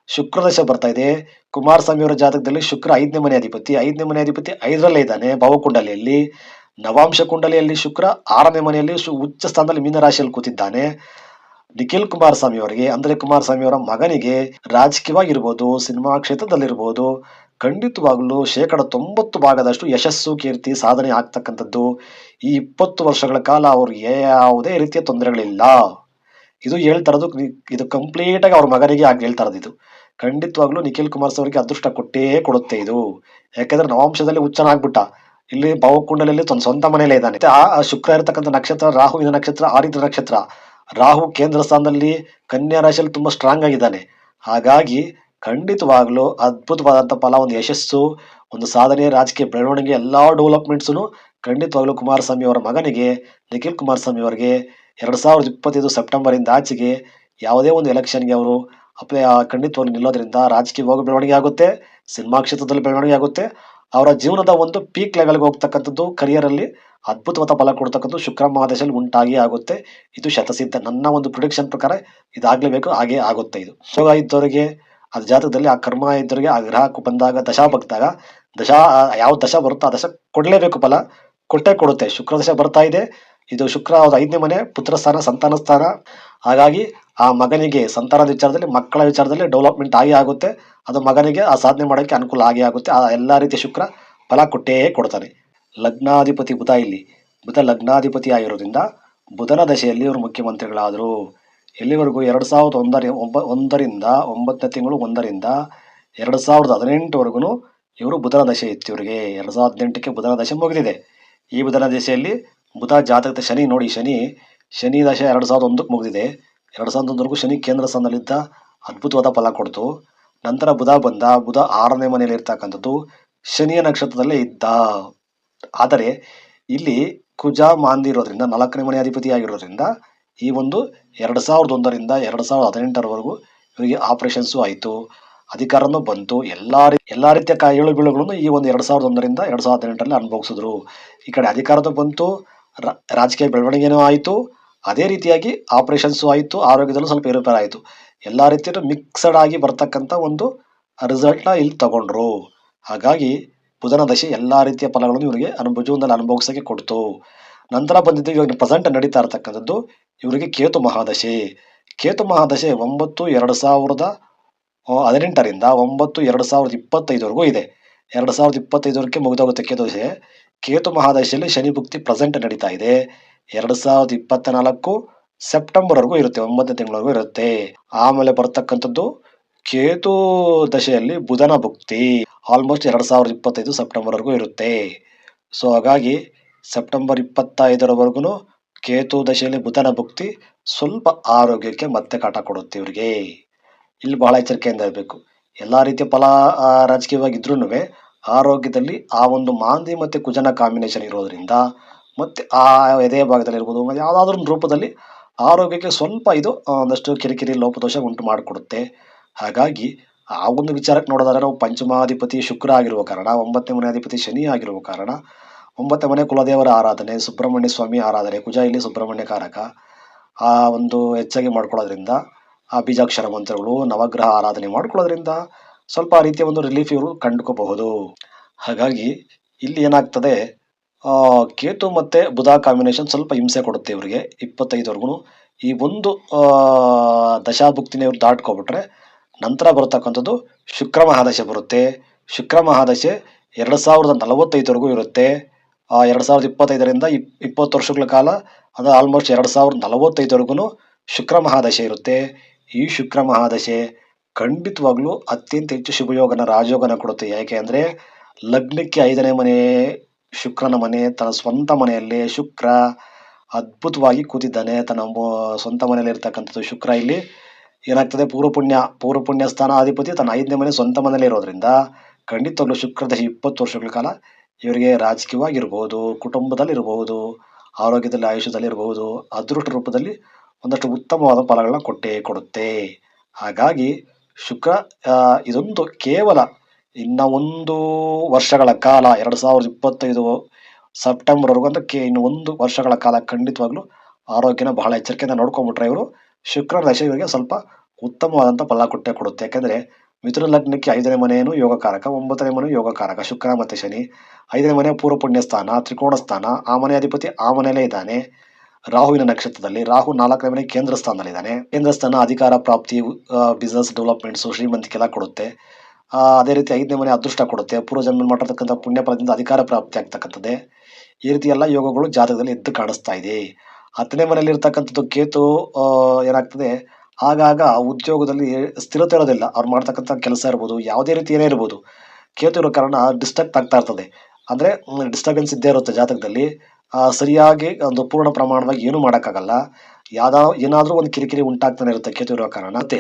ಶುಕ್ರದಶೆ ಶುಕ್ರ ದಶೆ ಬರ್ತಾ ಇದೆ. ಕುಮಾರಸ್ವಾಮಿ ಅವರ ಜಾತಕದಲ್ಲಿ ಶುಕ್ರ ಐದನೇ ಮನೆ ಅಧಿಪತಿ. ಐದನೇ ಮನೆ ಅಧಿಪತಿ ಐದರಲ್ಲೇ ಇದ್ದಾನೆ. ಭಾವಕುಂಡಲಿಯಲ್ಲಿ, ನವಾಂಶ ಕುಂಡಲಿಯಲ್ಲಿ ಶುಕ್ರ, ಆರನೇ ಮನೆಯಲ್ಲಿ ಶು- ಉಚ್ಚ ಸ್ಥಾನದಲ್ಲಿ ಮೀನರಾಶಿಯಲ್ಲಿ ಕೂತಿದ್ದಾನೆ. ನಿಖಿಲ್ ಕುಮಾರಸ್ವಾಮಿ ಅವರಿಗೆ, ಅಂದ್ರೆ ಕುಮಾರಸ್ವಾಮಿ ಅವರ ಮಗನಿಗೆ ರಾಜಕೀಯವಾಗಿರ್ಬೋದು, ಸಿನಿಮಾ ಕ್ಷೇತ್ರದಲ್ಲಿರ್ಬೋದು, ಖಂಡಿತವಾಗಲೂ ಶೇಕಡ ತೊಂಬತ್ತು ಭಾಗದಷ್ಟು ಯಶಸ್ಸು, ಕೀರ್ತಿ, ಸಾಧನೆ ಆಗ್ತಕ್ಕಂಥದ್ದು ಈ ಇಪ್ಪತ್ತು ವರ್ಷಗಳ ಕಾಲ ಅವ್ರಿಗೆ ಯಾವುದೇ ರೀತಿಯ ತೊಂದರೆಗಳಿಲ್ಲ. ಇದು ಹೇಳ್ತಾ ಇದು ಕಂಪ್ಲೀಟ್ ಆಗಿ ಅವ್ರ ಮಗನಿಗೆ ಆಗಿ ಹೇಳ್ತಾ ಇರೋದು ಇದು. ಖಂಡಿತವಾಗ್ಲೂ ನಿಖಿಲ್ ಕುಮಾರಸ್ವಾಮಿಗೆ ಅದೃಷ್ಟ ಕೊಟ್ಟೇ ಕೊಡುತ್ತೆ ಇದು. ಯಾಕಂದ್ರೆ ನವಾಂಶದಲ್ಲಿ ಹುಚ್ಚನಾಗ್ಬಿಟ್ಟ ಇಲ್ಲಿ ಭಾವಕುಂಡಲಲ್ಲಿ ತನ್ನ ಸ್ವಂತ ಮನೆಯಲ್ಲೇ ಇದ್ದಾನೆ. ಆ ಶುಕ್ರ ಇರತಕ್ಕಂಥ ನಕ್ಷತ್ರ, ರಾಹುವಿನ ನಕ್ಷತ್ರ ಆರಿದ್ರ ನಕ್ಷತ್ರ. ರಾಹು ಕೇಂದ್ರ ಸ್ಥಾನದಲ್ಲಿ ಕನ್ಯಾ ರಾಶಿಯಲ್ಲಿ ತುಂಬ ಸ್ಟ್ರಾಂಗ್ ಆಗಿದ್ದಾನೆ. ಹಾಗಾಗಿ ಖಂಡಿತವಾಗ್ಲೂ ಅದ್ಭುತವಾದಂಥ ಫಲ, ಒಂದು ಯಶಸ್ಸು, ಒಂದು ಸಾಧನೆ, ರಾಜಕೀಯ ಬೆಳವಣಿಗೆ, ಎಲ್ಲಾ ಡೆವಲಪ್ಮೆಂಟ್ಸೂ ಖಂಡಿತವಾಗ್ಲೂ ಕುಮಾರಸ್ವಾಮಿ ಅವರ ಮಗನಿಗೆ, ನಿಖಿಲ್ ಕುಮಾರಸ್ವಾಮಿ ಅವರಿಗೆ ಎರಡ್ ಸಾವಿರದ ಇಪ್ಪತ್ತೈದು ಸೆಪ್ಟೆಂಬರ್ ಇಂದ ಆಚೆಗೆ ಯಾವುದೇ ಒಂದು ಎಲೆಕ್ಷನ್ಗೆ ಅವರು ಅಪ್ಲೈ, ಖಂಡಿತವಾಗ್ಲೂ ನಿಲ್ಲೋದ್ರಿಂದ ರಾಜಕೀಯವಾಗಿ ಬೆಳವಣಿಗೆ ಆಗುತ್ತೆ, ಸಿನಿಮಾ ಕ್ಷೇತ್ರದಲ್ಲಿ ಬೆಳವಣಿಗೆ ಆಗುತ್ತೆ. ಅವರ ಜೀವನದ ಒಂದು ಪೀಕ್ ಲೆವೆಲ್ಗೆ ಹೋಗ್ತಕ್ಕಂಥದ್ದು ಕರಿಯರಲ್ಲಿ ಅದ್ಭುತವಾದ ಫಲ ಕೊಡ್ತಕ್ಕಂಥದ್ದು ಶುಕ್ರ ಮಹಾದಶಲ್ಲಿ ಉಂಟಾಗಿ ಆಗುತ್ತೆ. ಇದು ಶತಸಿದ್ಧ ನನ್ನ ಒಂದು ಪ್ರೊಡಿಕ್ಷನ್ ಪ್ರಕಾರ ಇದಾಗಲೇಬೇಕು, ಹಾಗೆ ಆಗುತ್ತೆ ಇದು. ಯೋಗ ಇದ್ದವರಿಗೆ ಆ ಜಾತಕದಲ್ಲಿ ಆ ಕರ್ಮ ಇದ್ದವರಿಗೆ ಆ ಗ್ರಹ ಬಂದಾಗ, ದಶಾ ಬಗ್ದಾಗ ದಶಾ ಯಾವ ದಶ ಬರುತ್ತೋ ಆ ದಶ ಕೊಡಲೇಬೇಕು ಫಲ. ಕೊಟ್ಟೆ ಕೊಡುತ್ತೆ. ಶುಕ್ರ ದಶ ಬರ್ತಾ ಇದೆ. ಇದು ಶುಕ್ರವಾದ ಐದನೇ ಮನೆ, ಪುತ್ರಸ್ಥಾನ ಸಂತಾನ ಸ್ಥಾನ ಹಾಗಾಗಿ ಆ ಮಗನಿಗೆ ಸಂತಾನದ ವಿಚಾರದಲ್ಲಿ, ಮಕ್ಕಳ ವಿಚಾರದಲ್ಲಿ ಡೆವಲಪ್ಮೆಂಟ್ ಆಗಿ ಆಗುತ್ತೆ. ಅದು ಮಗನಿಗೆ ಆ ಸಾಧನೆ ಮಾಡೋಕ್ಕೆ ಅನುಕೂಲ ಆಗಿ ಆಗುತ್ತೆ. ಆ ಎಲ್ಲ ರೀತಿಯ ಶುಕ್ರ ಫಲ ಕೊಟ್ಟೇ ಕೊಡ್ತಾನೆ. ಲಗ್ನಾಧಿಪತಿ ಬುಧ ಇಲ್ಲಿ. ಬುಧ ಲಗ್ನಾಧಿಪತಿ ಆಗಿರೋದ್ರಿಂದ ಬುಧನ ದಶೆಯಲ್ಲಿ ಇವರು ಮುಖ್ಯಮಂತ್ರಿಗಳಾದರು. ಎಲ್ಲಿವರೆಗೂ ಎರಡು ಸಾವಿರದ ಒಂದರ, ಒಂಬ, ಒಂದರಿಂದ ಒಂಬತ್ತನೇ ತಿಂಗಳು ಒಂದರಿಂದ ಎರಡು ಸಾವಿರದ ಹದಿನೆಂಟುವರೆಗೂ ಇವರು ಬುಧನ ದಶೆ ಇತ್ತು ಇವರಿಗೆ. ಎರಡು ಸಾವಿರದ ಹದಿನೆಂಟಕ್ಕೆ ಬುಧನ ದಶೆ ಮುಗಿದಿದೆ. ಈ ಬುಧನ ದಶೆಯಲ್ಲಿ ಬುಧ ಜಾತಕದ ಶನಿ, ನೋಡಿ ಶನಿ ಶನಿ ದಶ ಎರಡು ಸಾವಿರದ ಒಂದಕ್ಕೆ ಮುಗಿದಿದೆ. ಎರಡು ಸಾವಿರದ ಒಂದವರೆಗೂ ಶನಿ ಕೇಂದ್ರ ಸ್ಥಾನದಲ್ಲಿದ್ದ ಅದ್ಭುತವಾದ ಫಲ ಕೊಡ್ತು. ನಂತರ ಬುಧ ಬಂದ, ಬುಧ ಆರನೇ ಮನೆಯಲ್ಲಿ ಇರ್ತಕ್ಕಂಥದ್ದು ಶನಿಯ ನಕ್ಷತ್ರದಲ್ಲೇ ಇದ್ದ. ಆದರೆ ಇಲ್ಲಿ ಕುಜ ಮಾಂದಿ ಇರೋದ್ರಿಂದ, ನಾಲ್ಕನೇ ಮನೆ ಅಧಿಪತಿ ಆಗಿರೋದ್ರಿಂದ ಈ ಒಂದು ಎರಡು ಸಾವಿರದ ಒಂದರಿಂದ ಎರಡು ಸಾವಿರದ ಹದಿನೆಂಟರವರೆಗೂ ಇವರಿಗೆ ಆಪರೇಷನ್ಸು ಆಯಿತು. ಅಧಿಕಾರನೂ ಬಂತು. ಎಲ್ಲ ರೀ, ಎಲ್ಲ ರೀತಿಯ ಕಾಯಿಗಳು ಬೀಳುಗಳನ್ನು ಈ ಒಂದು ಎರಡು ಸಾವಿರದ ಒಂದರಿಂದ ಎರಡು ಸಾವಿರದ ಹದಿನೆಂಟರಲ್ಲಿ ಅನುಭವಿಸಿದ್ರು. ಈ ಕಡೆ ಅಧಿಕಾರದ ಬಂತು. ರಾಜಕೀಯ ಬೆಳವಣಿಗೆನೂ ಆಯಿತು, ಅದೇ ರೀತಿಯಾಗಿ ಆಪರೇಷನ್ಸು ಆಯಿತು, ಆರೋಗ್ಯದಲ್ಲೂ ಸ್ವಲ್ಪ ಏರುಪೇರು ಆಯಿತು. ಎಲ್ಲ ರೀತಿಯಲ್ಲೂ ಮಿಕ್ಸಡ್ ಆಗಿ ಬರ್ತಕ್ಕಂಥ ಒಂದು ರಿಸಲ್ಟ್ನ ಇಲ್ಲಿ ತಗೊಂಡ್ರು. ಹಾಗಾಗಿ ಬುಧನ ದಶೆ ಎಲ್ಲ ರೀತಿಯ ಫಲಗಳನ್ನು ಇವರಿಗೆ ಅನುಭವ ಜೀವನದಲ್ಲಿ ಅನುಭವಿಸೋಕೆ ಕೊಡ್ತು. ನಂತರ ಬಂದಿದ್ದು ಇವಾಗ ಪ್ರೆಸೆಂಟ್ ನಡೀತಾ ಇರತಕ್ಕಂಥದ್ದು ಇವರಿಗೆ ಕೇತು ಮಹಾದಶೆ. ಕೇತು ಮಹಾದಶೆ ಒಂಬತ್ತು ಎರಡು ಸಾವಿರದ ಹದಿನೆಂಟರಿಂದ ಒಂಬತ್ತು ಎರಡು ಸಾವಿರದ ಇಪ್ಪತ್ತೈದುವರೆಗೂ ಇದೆ. ಎರಡು ಸಾವಿರದ ಇಪ್ಪತ್ತೈದರಕ್ಕೆ ಮುಗಿದೋಗುತ್ತೆ ಕೇತು ದಶೆ ಕೇತು ಮಹಾದಶೆಯಲ್ಲಿ ಶನಿ ಭುಕ್ತಿ ಪ್ರೆಸೆಂಟ್ ನಡೀತಾ ಇದೆ. ಎರಡು ಸಾವಿರದ ಇಪ್ಪತ್ತ ನಾಲ್ಕು ಸೆಪ್ಟೆಂಬರ್ವರೆಗೂ ಇರುತ್ತೆ, ಒಂಬತ್ತನೇ ತಿಂಗಳವರೆಗೂ ಇರುತ್ತೆ. ಆಮೇಲೆ ಬರ್ತಕ್ಕಂಥದ್ದು ಕೇತು ದಶೆಯಲ್ಲಿ ಬುಧನ ಭುಕ್ತಿ. ಆಲ್ಮೋಸ್ಟ್ ಎರಡು ಸಾವಿರದ ಇಪ್ಪತ್ತೈದು ಸೆಪ್ಟೆಂಬರ್ವರೆಗೂ ಇರುತ್ತೆ. ಸೊ ಹಾಗಾಗಿ ಸೆಪ್ಟೆಂಬರ್ ಇಪ್ಪತ್ತೈದರವರೆಗೂ ಕೇತು ದಶೆಯಲ್ಲಿ ಬುಧನ ಭುಕ್ತಿ ಸ್ವಲ್ಪ ಆರೋಗ್ಯಕ್ಕೆ ಮತ್ತೆ ಕಾಟ ಕೊಡುತ್ತೆ ಇವರಿಗೆ. ಇಲ್ಲಿ ಬಹಳ ಎಚ್ಚರಿಕೆಯಿಂದ ಇರಬೇಕು ಎಲ್ಲ ರೀತಿಯ ಫಲ ರಾಜಕೀಯವಾಗಿದ್ರೂ ಆರೋಗ್ಯದಲ್ಲಿ ಆ ಒಂದು ಮಾಂದಿ ಮತ್ತು ಕುಜನ ಕಾಂಬಿನೇಷನ್ ಇರೋದ್ರಿಂದ ಮತ್ತು ಆ ಎದೆಯ ಭಾಗದಲ್ಲಿ ಇರ್ಬೋದು, ಮತ್ತು ಯಾವುದಾದ್ರೂ ರೂಪದಲ್ಲಿ ಆರೋಗ್ಯಕ್ಕೆ ಸ್ವಲ್ಪ ಇದು ಒಂದಷ್ಟು ಕಿರಿಕಿರಿ ಲೋಪದೋಷ ಉಂಟು ಮಾಡಿಕೊಡುತ್ತೆ. ಹಾಗಾಗಿ ಆ ಒಂದು ವಿಚಾರಕ್ಕೆ ನೋಡೋದಾದ್ರೆ ನಾವು ಪಂಚಮಾಧಿಪತಿ ಶುಕ್ರ ಆಗಿರುವ ಕಾರಣ, ಒಂಬತ್ತನೇ ಮನೆ ಅಧಿಪತಿ ಶನಿ ಆಗಿರುವ ಕಾರಣ, ಒಂಬತ್ತನೇ ಮನೆ ಕುಲದೇವರ ಆರಾಧನೆ, ಸುಬ್ರಹ್ಮಣ್ಯ ಸ್ವಾಮಿ ಆರಾಧನೆ, ಕುಜ ಇಲ್ಲಿ ಸುಬ್ರಹ್ಮಣ್ಯ ಕಾರಕ, ಆ ಒಂದು ಹೆಚ್ಚಾಗಿ ಮಾಡ್ಕೊಳ್ಳೋದ್ರಿಂದ ಆ ಬೀಜಾಕ್ಷರ ಮಂತ್ರಗಳು, ನವಗ್ರಹ ಆರಾಧನೆ ಮಾಡ್ಕೊಳ್ಳೋದ್ರಿಂದ ಸ್ವಲ್ಪ ಆ ರೀತಿಯ ಒಂದು ರಿಲೀಫ್ ಇವರು ಕಂಡುಕೋಬಹುದು. ಹಾಗಾಗಿ ಇಲ್ಲಿ ಏನಾಗ್ತದೆ ಕೇತು ಮತ್ತೆ ಬುಧ ಕಾಂಬಿನೇಷನ್ ಸ್ವಲ್ಪ ಹಿಂಸೆ ಕೊಡುತ್ತೆ ಇವರಿಗೆ. ಇಪ್ಪತ್ತೈದವರೆಗೂ ಈ ಒಂದು ದಶಾಭುಕ್ತಿನ ಇವ್ರು ದಾಟ್ಕೊಬಿಟ್ರೆ ನಂತರ ಬರತಕ್ಕಂಥದ್ದು ಶುಕ್ರ ಮಹಾದಶೆ ಬರುತ್ತೆ. ಶುಕ್ರ ಮಹಾದಶೆ ಎರಡು ಸಾವಿರದ ನಲವತ್ತೈದವರೆಗೂ ಇರುತ್ತೆ. ಎರಡು ಸಾವಿರದ ಇಪ್ಪತ್ತೈದರಿಂದ ಇಪ್, ಇಪ್ಪತ್ತು ವರ್ಷಗಳ ಕಾಲ, ಅದು ಆಲ್ಮೋಸ್ಟ್ ಎರಡು ಸಾವಿರದ ನಲವತ್ತೈದವರೆಗೂ ಶುಕ್ರ ಮಹಾದಶೆ ಇರುತ್ತೆ. ಈ ಶುಕ್ರ ಮಹಾದಶೆ ಖಂಡಿತವಾಗ್ಲೂ ಅತ್ಯಂತ ಹೆಚ್ಚು ಶುಭಯೋಗನ ರಾಜಯೋಗನ ಕೊಡುತ್ತೆ. ಯಾಕೆ ಅಂದರೆ ಲಗ್ನಕ್ಕೆ ಐದನೇ ಮನೆ, ಶುಕ್ರನ ಮನೆ, ತನ್ನ ಸ್ವಂತ ಮನೆಯಲ್ಲಿ ಶುಕ್ರ ಅದ್ಭುತವಾಗಿ ಕೂತಿದ್ದಾನೆ. ತನ್ನ ಸ್ವಂತ ಮನೆಯಲ್ಲಿ ಇರ್ತಕ್ಕಂಥದ್ದು ಶುಕ್ರ ಇಲ್ಲಿ. ಏನಾಗ್ತದೆ? ಪೂರ್ವ ಪುಣ್ಯ ಪೂರ್ವ ಪುಣ್ಯ ಸ್ಥಾನ ಅಧಿಪತಿ ತನ್ನ ಐದನೇ ಮನೆ ಸ್ವಂತ ಮನೆಯಲ್ಲಿ ಇರೋದ್ರಿಂದ ಖಂಡಿತವಾಗ್ಲೂ ಶುಕ್ರದ ಇಪ್ಪತ್ತು ವರ್ಷಗಳ ಕಾಲ ಇವರಿಗೆ ರಾಜಕೀಯವಾಗಿರ್ಬೋದು ಇರಬಹುದು ಆರೋಗ್ಯದಲ್ಲಿ, ಆಯುಷ್ಯದಲ್ಲಿ ಇರಬಹುದು ಅದೃಷ್ಟ ರೂಪದಲ್ಲಿ ಒಂದಷ್ಟು ಉತ್ತಮವಾದ ಫಲಗಳನ್ನ ಕೊಟ್ಟೇ ಕೊಡುತ್ತೆ. ಹಾಗಾಗಿ ಶುಕ್ರ ಇದೊಂದು ಕೇವಲ ಇನ್ನ ಒಂದು ವರ್ಷಗಳ ಕಾಲ, ಎರಡು ಸಾವಿರದ ಇಪ್ಪತ್ತೈದು ಸೆಪ್ಟೆಂಬರ್ವರೆಗೂ ಅಂತ ಕೇ, ಇನ್ನು ಒಂದು ವರ್ಷಗಳ ಕಾಲ ಖಂಡಿತವಾಗ್ಲೂ ಆರೋಗ್ಯನ ಬಹಳ ಎಚ್ಚರಿಕೆಯಿಂದ ನೋಡ್ಕೊಂಡ್ಬಿಟ್ರೆ ಇವರು ಶುಕ್ರ ದಶೆ ಇವರಿಗೆ ಸ್ವಲ್ಪ ಉತ್ತಮವಾದಂಥ ಫಲ ಕೊಟ್ಟೆ ಕೊಡುತ್ತೆ. ಯಾಕೆಂದರೆ ಮಿಥುನ ಲಗ್ನಕ್ಕೆ ಐದನೇ ಮನೆಯನ್ನು ಯೋಗಕಾರಕ ಒಂಬತ್ತನೇ ಮನೆ ಯೋಗಕಾರಕ ಶುಕ್ರ ಮತ್ತು ಶನಿ, ಐದನೇ ಮನೆ ಪೂರ್ವ ಪುಣ್ಯ ಸ್ಥಾನ, ತ್ರಿಕೋಣ ಸ್ಥಾನ, ಆ ಮನೆ ಅಧಿಪತಿ ಆ ಮನೆಯಲ್ಲೇ ಇದ್ದಾನೆ. ರಾಹುವಿನ ನಕ್ಷತ್ರದಲ್ಲಿ ರಾಹು ನಾಲ್ಕನೇ ಮನೆ ಕೇಂದ್ರ ಸ್ಥಾನದಲ್ಲಿದ್ದಾನೆ. ಕೇಂದ್ರ ಸ್ಥಾನ ಅಧಿಕಾರ ಪ್ರಾಪ್ತಿ ಬಿಸ್ನೆಸ್ ಡೆವಲಪ್ಮೆಂಟ್ಸು ಶ್ರೀಮಂತಿಕೆಲ್ಲ ಕೊಡುತ್ತೆ. ಅದೇ ರೀತಿ ಐದನೇ ಮನೆ ಅದೃಷ್ಟ ಕೊಡುತ್ತೆ. ಪೂರ್ವ ಜನ್ಮ ಮಾಡಿರ್ತಕ್ಕಂಥ ಪುಣ್ಯ ಫಲದಿಂದ ಅಧಿಕಾರ ಪ್ರಾಪ್ತಿ ಆಗ್ತಕ್ಕಂಥದ್ದೇ. ಈ ರೀತಿ ಎಲ್ಲ ಯೋಗಗಳು ಜಾತಕದಲ್ಲಿ ಎದ್ದು ಕಾಣಿಸ್ತಾ ಇದೆ. ಹತ್ತನೇ ಮನೆಯಲ್ಲಿ ಇರ್ತಕ್ಕಂಥದ್ದು ಕೇತು ಏನಾಗ್ತದೆ? ಆಗಾಗ ಉದ್ಯೋಗದಲ್ಲಿ ಸ್ಥಿರತೆ ಇರೋದಿಲ್ಲ. ಅವ್ರು ಮಾಡ್ತಕ್ಕಂಥ ಕೆಲಸ ಇರ್ಬೋದು, ಯಾವುದೇ ರೀತಿ ಏನೇ ಇರ್ಬೋದು. ಕೇತು ಇರೋ ಕಾರಣ ಡಿಸ್ಟರ್ಬ್ ಆಗ್ತಾ ಇರ್ತದೆ. ಅಂದರೆ ಡಿಸ್ಟರ್ಬೆನ್ಸ್ ಇದ್ದೇ ಇರುತ್ತೆ ಜಾತಕದಲ್ಲಿ. ಸರಿಯಾಗಿ ಒಂದು ಪೂರ್ಣ ಪ್ರಮಾಣವಾಗಿ ಏನು ಮಾಡೋಕ್ಕಾಗಲ್ಲ. ಯಾವ್ದೋ, ಏನಾದರೂ ಒಂದು ಕಿರಿಕಿರಿ ಉಂಟಾಗ್ತಾನೆ ಇರುತ್ತೆ ಕೇತು ಇರೋ ಕಾರಣ. ಮತ್ತೆ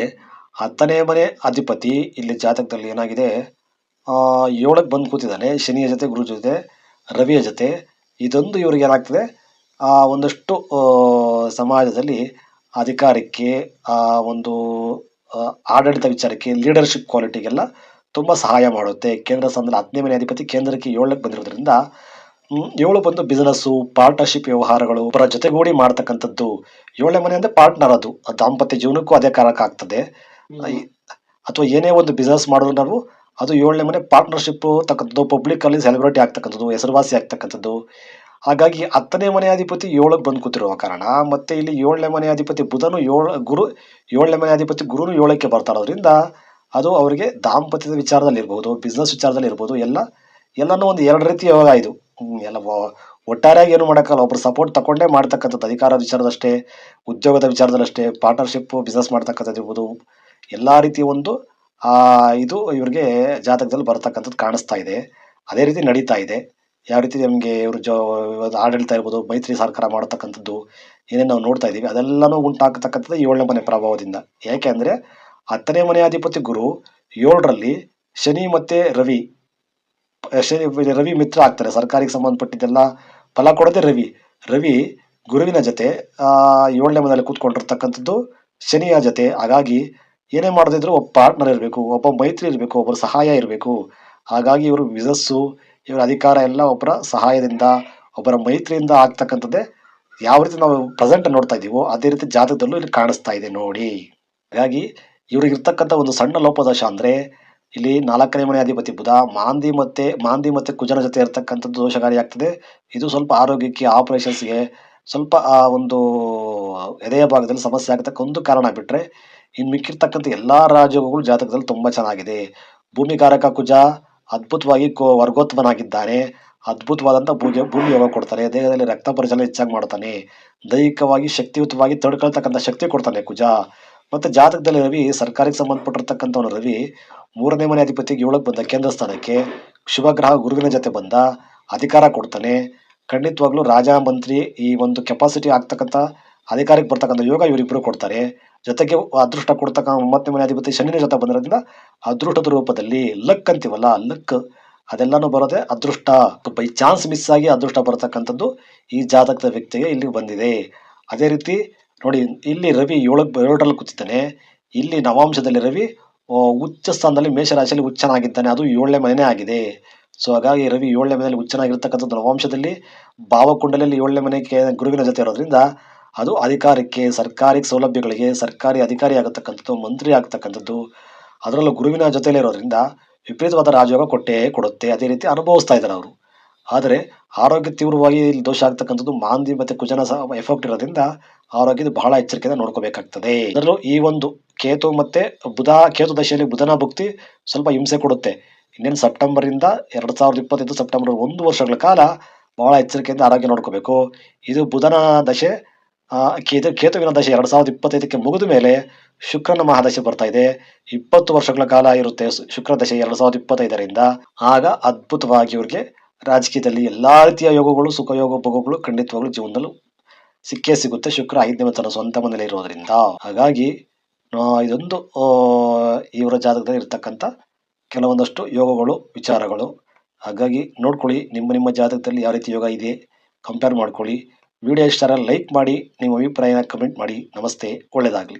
ಹತ್ತನೇ ಮನೆ ಅಧಿಪತಿ ಇಲ್ಲಿ ಜಾತಕದಲ್ಲಿ ಏನಾಗಿದೆ ಏಳಕ್ಕೆ ಬಂದು ಕೂತಿದ್ದಾನೆ. ಶನಿಯ ಜೊತೆ, ಗುರು ಜೊತೆ, ರವಿಯ ಜೊತೆ. ಇದೊಂದು ಇವ್ರಿಗೆ ಏನಾಗ್ತದೆ ಒಂದಷ್ಟು ಸಮಾಜದಲ್ಲಿ ಅಧಿಕಾರಕ್ಕೆ ಒಂದು ಆಡಳಿತ ವಿಚಾರಕ್ಕೆ ಲೀಡರ್ಶಿಪ್ ಕ್ವಾಲಿಟಿಗೆಲ್ಲ ತುಂಬ ಸಹಾಯ ಮಾಡುತ್ತೆ. ಕೇಂದ್ರ ಸ್ಥಾನದಲ್ಲಿ ಹತ್ತನೇ ಮನೆ ಅಧಿಪತಿ ಕೇಂದ್ರಕ್ಕೆ ಏಳಕ್ಕೆ ಬಂದಿರೋದ್ರಿಂದ ಏಳು ಬಂದು ಬಿಸ್ನೆಸ್ಸು ಪಾರ್ಟ್ನರ್ಶಿಪ್ ವ್ಯವಹಾರಗಳು ಒಬ್ಬರ ಜೊತೆಗೂಡಿ ಮಾಡ್ತಕ್ಕಂಥದ್ದು. ಏಳನೇ ಮನೆ ಅಂದರೆ ಪಾರ್ಟ್ನರ್ ಅದು. ದಾಂಪತ್ಯ ಜೀವನಕ್ಕೂ ಅದೇ ಕಾರಕ ಆಗ್ತದೆ. ಅಥವಾ ಏನೇ ಒಂದು ಬಿಸ್ನೆಸ್ ಮಾಡಿದ್ರು ನಾವು ಅದು ಏಳನೇ ಮನೆ ಪಾರ್ಟ್ನರ್ಶಿಪ್ ತಕ್ಕಂಥದ್ದು ಪಬ್ಲಿಕ್ ಅಲ್ಲಿ ಸೆಲೆಬ್ರಿಟಿ ಆಗ್ತಕ್ಕಂಥದ್ದು ಹೆಸರುವಾಸಿ ಆಗ್ತಕ್ಕಂಥದ್ದು. ಹಾಗಾಗಿ ಹತ್ತನೇ ಮನೆ ಅಧಿಪತಿ ಏಳಕ್ಕೆ ಬಂದು ಕೂತಿರುವ ಕಾರಣ ಮತ್ತೆ ಇಲ್ಲಿ ಏಳನೇ ಮನೆ ಅಧಿಪತಿ ಬುಧನು ಏಳು ಗುರು ಏಳನೇ ಮನೆ ಅಧಿಪತಿ ಗುರುನು ಏಳಕ್ಕೆ ಬರ್ತಾ ಇರೋದ್ರಿಂದ ಅದು ಅವರಿಗೆ ದಾಂಪತ್ಯದ ವಿಚಾರದಲ್ಲಿ ಇರ್ಬೋದು ಬಿಸ್ನೆಸ್ ವಿಚಾರದಲ್ಲಿ ಇರ್ಬೋದು ಎಲ್ಲ ಎಲ್ಲನೂ ಒಂದು ಎರಡು ರೀತಿ ಯೋಗ ಇದು. ಎಲ್ಲ ಒಟ್ಟಾರೆಯಾಗಿ ಏನು ಮಾಡೋಕ್ಕಲ್ಲ, ಒಬ್ರು ಸಪೋರ್ಟ್ ತಗೊಂಡೇ ಮಾಡ್ತಕ್ಕಂಥದ್ದು ಅಧಿಕಾರ ವಿಚಾರದಷ್ಟೇ, ಉದ್ಯೋಗದ ವಿಚಾರದಲ್ಲಷ್ಟೇ ಪಾರ್ಟ್ನರ್ಶಿಪ್ ಬಿಸ್ನೆಸ್ ಮಾಡ್ತಕ್ಕಂಥದ್ದು ಇರ್ಬೋದು ಎಲ್ಲ ರೀತಿಯ ಒಂದು ಇದು ಇವ್ರಿಗೆ ಜಾತಕದಲ್ಲಿ ಬರ್ತಕ್ಕಂಥದ್ದು ಕಾಣಿಸ್ತಾ ಇದೆ. ಅದೇ ರೀತಿ ನಡೀತಾ ಇದೆ. ಯಾವ ರೀತಿ ನಮಗೆ ಇವರು ಜೋ ಆಡಳಿತ ಇರ್ಬೋದು, ಮೈತ್ರಿ ಸರ್ಕಾರ ಮಾಡತಕ್ಕಂಥದ್ದು, ಏನೇನು ನಾವು ನೋಡ್ತಾ ಇದ್ದೀವಿ, ಅದೆಲ್ಲನೂ ಉಂಟಾಗತಕ್ಕಂಥದ್ದು ಏಳನೇ ಮನೆ ಪ್ರಭಾವದಿಂದ. ಯಾಕೆ ಅಂದರೆ, ಹತ್ತನೇ ಮನೆ ಅಧಿಪತಿ ಗುರು ಏಳರಲ್ಲಿ ಶನಿ ಮತ್ತು ರವಿ ರವಿ ಮಿತ್ರ ಆಗ್ತಾರೆ ಸರ್ಕಾರಿಗೆ ಸಂಬಂಧಪಟ್ಟಿದ್ದೆಲ್ಲ ಫಲ ಕೊಡೋದೇ ರವಿ. ರವಿ ಗುರುವಿನ ಜೊತೆ ಏಳನೇ ಮನೆಯಲ್ಲಿ ಕೂತ್ಕೊಂಡಿರ್ತಕ್ಕಂಥದ್ದು ಶನಿಯ ಜೊತೆ. ಹಾಗಾಗಿ ಏನೇ ಮಾಡದಿದ್ರು ಒಬ್ಬ ಪಾರ್ಟ್ನರ್ ಇರಬೇಕು, ಒಬ್ಬ ಮೈತ್ರಿ ಇರಬೇಕು, ಒಬ್ಬರ ಸಹಾಯ ಇರಬೇಕು. ಹಾಗಾಗಿ ಇವರು ಬಿಸ್ನೆಸ್ಸು ಇವರ ಅಧಿಕಾರ ಎಲ್ಲ ಒಬ್ಬರ ಸಹಾಯದಿಂದ, ಒಬ್ಬರ ಮೈತ್ರಿಯಿಂದ ಆಗ್ತಕ್ಕಂಥದ್ದೇ ಯಾವ ರೀತಿ ನಾವು ಪ್ರೆಸೆಂಟ್ ನೋಡ್ತಾ ಇದ್ದೀವೋ ಅದೇ ರೀತಿ ಜಾತಕದಲ್ಲೂ ಇಲ್ಲಿ ಕಾಣಿಸ್ತಾ ಇದೆ ನೋಡಿ. ಹಾಗಾಗಿ ಇವ್ರಿಗಿರ್ತಕ್ಕಂಥ ಒಂದು ಸಣ್ಣ ಲೋಪದೋಷ ಅಂದರೆ ಇಲ್ಲಿ ನಾಲ್ಕನೇ ಮನೆ ಅಧಿಪತಿ ಬುಧ, ಮಾಂದಿ ಮತ್ತೆ ಮಾಂದಿ ಮತ್ತೆ ಕುಜನ ಜೊತೆ ಇರತಕ್ಕಂಥದ್ದು ದೋಷಕಾರಿ ಆಗ್ತದೆ ಇದು ಸ್ವಲ್ಪ ಆರೋಗ್ಯಕ್ಕೆ, ಆಪರೇಷನ್ಸ್ಗೆ ಸ್ವಲ್ಪ, ಆ, ಒಂದು ಎದೆಯ ಭಾಗದಲ್ಲಿ ಸಮಸ್ಯೆ ಆಗತಕ್ಕ ಒಂದು ಕಾರಣ ಬಿಟ್ಟರೆ ಇನ್ನು ಮಿಕ್ಕಿರ್ತಕ್ಕಂಥ ಎಲ್ಲ ರಾಜ್ಯಗಳು ಜಾತಕದಲ್ಲಿ ತುಂಬ ಚೆನ್ನಾಗಿದೆ. ಭೂಮಿಕಾರಕ ಕುಜ ಅದ್ಭುತವಾಗಿ ಕೋ, ವರ್ಗೋತ್ತಮನಾಗಿದ್ದಾನೆ. ಅದ್ಭುತವಾದಂಥ ಭೂಗೆ, ಭೂಮಿ ಯೋಗ ಕೊಡ್ತಾನೆ? ದೇಹದಲ್ಲಿ ರಕ್ತ ಪರಿಚಲನೆ ಹೆಚ್ಚಾಗಿ ಮಾಡ್ತಾನೆ. ದೈಹಿಕವಾಗಿ ಶಕ್ತಿಯುತವಾಗಿ ತಡ್ಕೊಳ್ತಕ್ಕಂಥ ಶಕ್ತಿ ಕೊಡ್ತಾನೆ ಕುಜ. ಮತ್ತು ಜಾತಕದಲ್ಲಿ ರವಿ ಸರ್ಕಾರಕ್ಕೆ ಸಂಬಂಧಪಟ್ಟಿರ್ತಕ್ಕಂಥವನು ರವಿ ಮೂರನೇ ಮನೆ ಅಧಿಪತಿಗೆ ಏಳಕ್ಕೆ ಬಂದ ಕೇಂದ್ರ ಸ್ಥಾನಕ್ಕೆ ಶುಭ ಗ್ರಹ ಗುರುವಿನ ಜೊತೆ ಬಂದ, ಅಧಿಕಾರ ಕೊಡ್ತಾನೆ. ಖಂಡಿತವಾಗ್ಲೂ ರಾಜ ಮಂತ್ರಿ ಈ ಒಂದು ಕೆಪಾಸಿಟಿ ಆಗ್ತಕ್ಕಂಥ ಅಧಿಕಾರಕ್ಕೆ ಬರ್ತಕ್ಕಂಥ ಯೋಗ ಇವರಿಬ್ಬರು ಕೊಡ್ತಾರೆ. ಜೊತೆಗೆ ಅದೃಷ್ಟ ಕೊಡ್ತಕ್ಕ ಒಂಬತ್ತನೇ ಮನೆ ಅಧಿಪತಿ ಶನಿನ ಜೊತೆ ಬಂದಿರೋದ್ರಿಂದ ಅದೃಷ್ಟದ ರೂಪದಲ್ಲಿ ಲಕ್ ಅಂತೀವಲ್ಲ, ಲಕ್ ಅದೆಲ್ಲಾನು ಬರೋದೇ ಅದೃಷ್ಟ. ಬೈ ಚಾನ್ಸ್ ಮಿಸ್ ಆಗಿ ಅದೃಷ್ಟ ಬರತಕ್ಕಂಥದ್ದು ಈ ಜಾತಕದ ವ್ಯಕ್ತಿಗೆ ಇಲ್ಲಿ ಬಂದಿದೆ. ಅದೇ ರೀತಿ ನೋಡಿ, ಇಲ್ಲಿ ರವಿ ಏಳಕ್ಕೆ ಏಳರಲ್ಲಿ ಕೂತಿದ್ದಾನೆ. ಇಲ್ಲಿ ನವಾಂಶದಲ್ಲಿ ರವಿ ಉಚ್ಚ ಸ್ಥಾನದಲ್ಲಿ ಮೇಷರಾಶಿಯಲ್ಲಿ ಉಚ್ಚನಾಗಿದ್ದಾನೆ. ಅದು ಏಳನೇ ಮನೆನೇ ಆಗಿದೆ. ಸೊ ಹಾಗಾಗಿ ರವಿ ಏಳನೇ ಮನೆಯಲ್ಲಿ ಉಚ್ಚನಾಗಿರ್ತಕ್ಕಂಥದ್ದು ನವಾಂಶದಲ್ಲಿ. ಭಾವಕುಂಡಲಲ್ಲಿ ಏಳನೇ ಮನೆಗೆ ಗುರುವಿನ ಜೊತೆ ಇರೋದ್ರಿಂದ ಅದು ಅಧಿಕಾರಕ್ಕೆ, ಸರ್ಕಾರಿ ಸೌಲಭ್ಯಗಳಿಗೆ, ಸರ್ಕಾರಿ ಅಧಿಕಾರಿ ಆಗತಕ್ಕಂಥದ್ದು, ಮಂತ್ರಿ ಆಗ್ತಕ್ಕಂಥದ್ದು. ಅದರಲ್ಲೂ ಗುರುವಿನ ಜೊತೆಲೇ ಇರೋದ್ರಿಂದ ವಿಪರೀತವಾದ ರಾಜಯೋಗ ಕೊಟ್ಟೇ ಕೊಡುತ್ತೆ. ಅದೇ ರೀತಿ ಅನುಭವಿಸ್ತಾ ಇದ್ದಾರೆ ಅವರು. ಆದರೆ, ಆರೋಗ್ಯ ತೀವ್ರವಾಗಿ ದೋಷ ಆಗ್ತಕ್ಕಂಥದ್ದು ಮಾಂದಿ ಮತ್ತು ಕುಜನ ಸಹ ಎಫೆಕ್ಟ್ ಇರೋದ್ರಿಂದ ಆರೋಗ್ಯದ ಬಹಳ ಎಚ್ಚರಿಕೆಯಿಂದ ನೋಡ್ಕೋಬೇಕಾಗ್ತದೆ. ಅದರಲ್ಲೂ ಈ ಒಂದು ಕೇತು ಮತ್ತೆ ಬುಧ, ಕೇತು ದಶೆಯಲ್ಲಿ ಬುಧನ ಭುಕ್ತಿ ಸ್ವಲ್ಪ ಹಿಂಸೆ ಕೊಡುತ್ತೆ. ಇನ್ನೇನು ಸೆಪ್ಟೆಂಬರಿಂದ ಎರಡು ಸಾವಿರದ ಇಪ್ಪತ್ತೈದು ಸೆಪ್ಟೆಂಬರ್ ಒಂದು ವರ್ಷಗಳ ಕಾಲ ಬಹಳ ಎಚ್ಚರಿಕೆಯಿಂದ ಆರೋಗ್ಯ ನೋಡ್ಕೋಬೇಕು. ಇದು ಬುಧನ ದಶೆ ಕೇತು, ಕೇತುವಿನ ದಶೆ ಎರಡು ಸಾವಿರದ ಇಪ್ಪತ್ತೈದಕ್ಕೆ ಮುಗಿದ ಮೇಲೆ ಶುಕ್ರನ ಮಹಾದಶೆ ಬರ್ತಾ ಇದೆ. ಇಪ್ಪತ್ತು ವರ್ಷಗಳ ಕಾಲ ಇರುತ್ತೆ ಶುಕ್ರ ದಶೆ ಎರಡು ಸಾವಿರದ ಇಪ್ಪತ್ತೈದರಿಂದ. ಆಗ ಅದ್ಭುತವಾಗಿ ಇವ್ರಿಗೆ ರಾಜಕೀಯದಲ್ಲಿ ಎಲ್ಲಾ ರೀತಿಯ ಯೋಗಗಳು, ಸುಖ ಯೋಗ ಭೋಗಗಳು, ಖಂಡಿತವಾಗ್ಲೂ ಜೀವನದಲ್ಲೂ ಸಿಕ್ಕೇ ಸಿಗುತ್ತೆ ಶುಕ್ರ ಐದನೇ ತನ್ನ ಸ್ವಂತ ಮನೇಲಿ ಇರೋದ್ರಿಂದ. ಹಾಗಾಗಿ ಇದೊಂದು ಇವರ ಜಾತಕದಲ್ಲಿ ಇರ್ತಕ್ಕಂಥ ಕೆಲವೊಂದಷ್ಟು ಯೋಗಗಳು, ವಿಚಾರಗಳು. ಹಾಗಾಗಿ ನೋಡ್ಕೊಳ್ಳಿ, ನಿಮ್ಮ ನಿಮ್ಮ ಜಾತಕದಲ್ಲಿ ಯಾವ ರೀತಿ ಯೋಗ ಇದೆ ಕಂಪೇರ್ ಮಾಡ್ಕೊಳ್ಳಿ. ವಿಡಿಯೋ ಇಷ್ಟ ಲೈಕ್ ಮಾಡಿ, ನಿಮ್ಮ ಅಭಿಪ್ರಾಯನ ಕಮೆಂಟ್ ಮಾಡಿ. ನಮಸ್ತೆ ಒಳ್ಳೆಯದಾಗಲಿ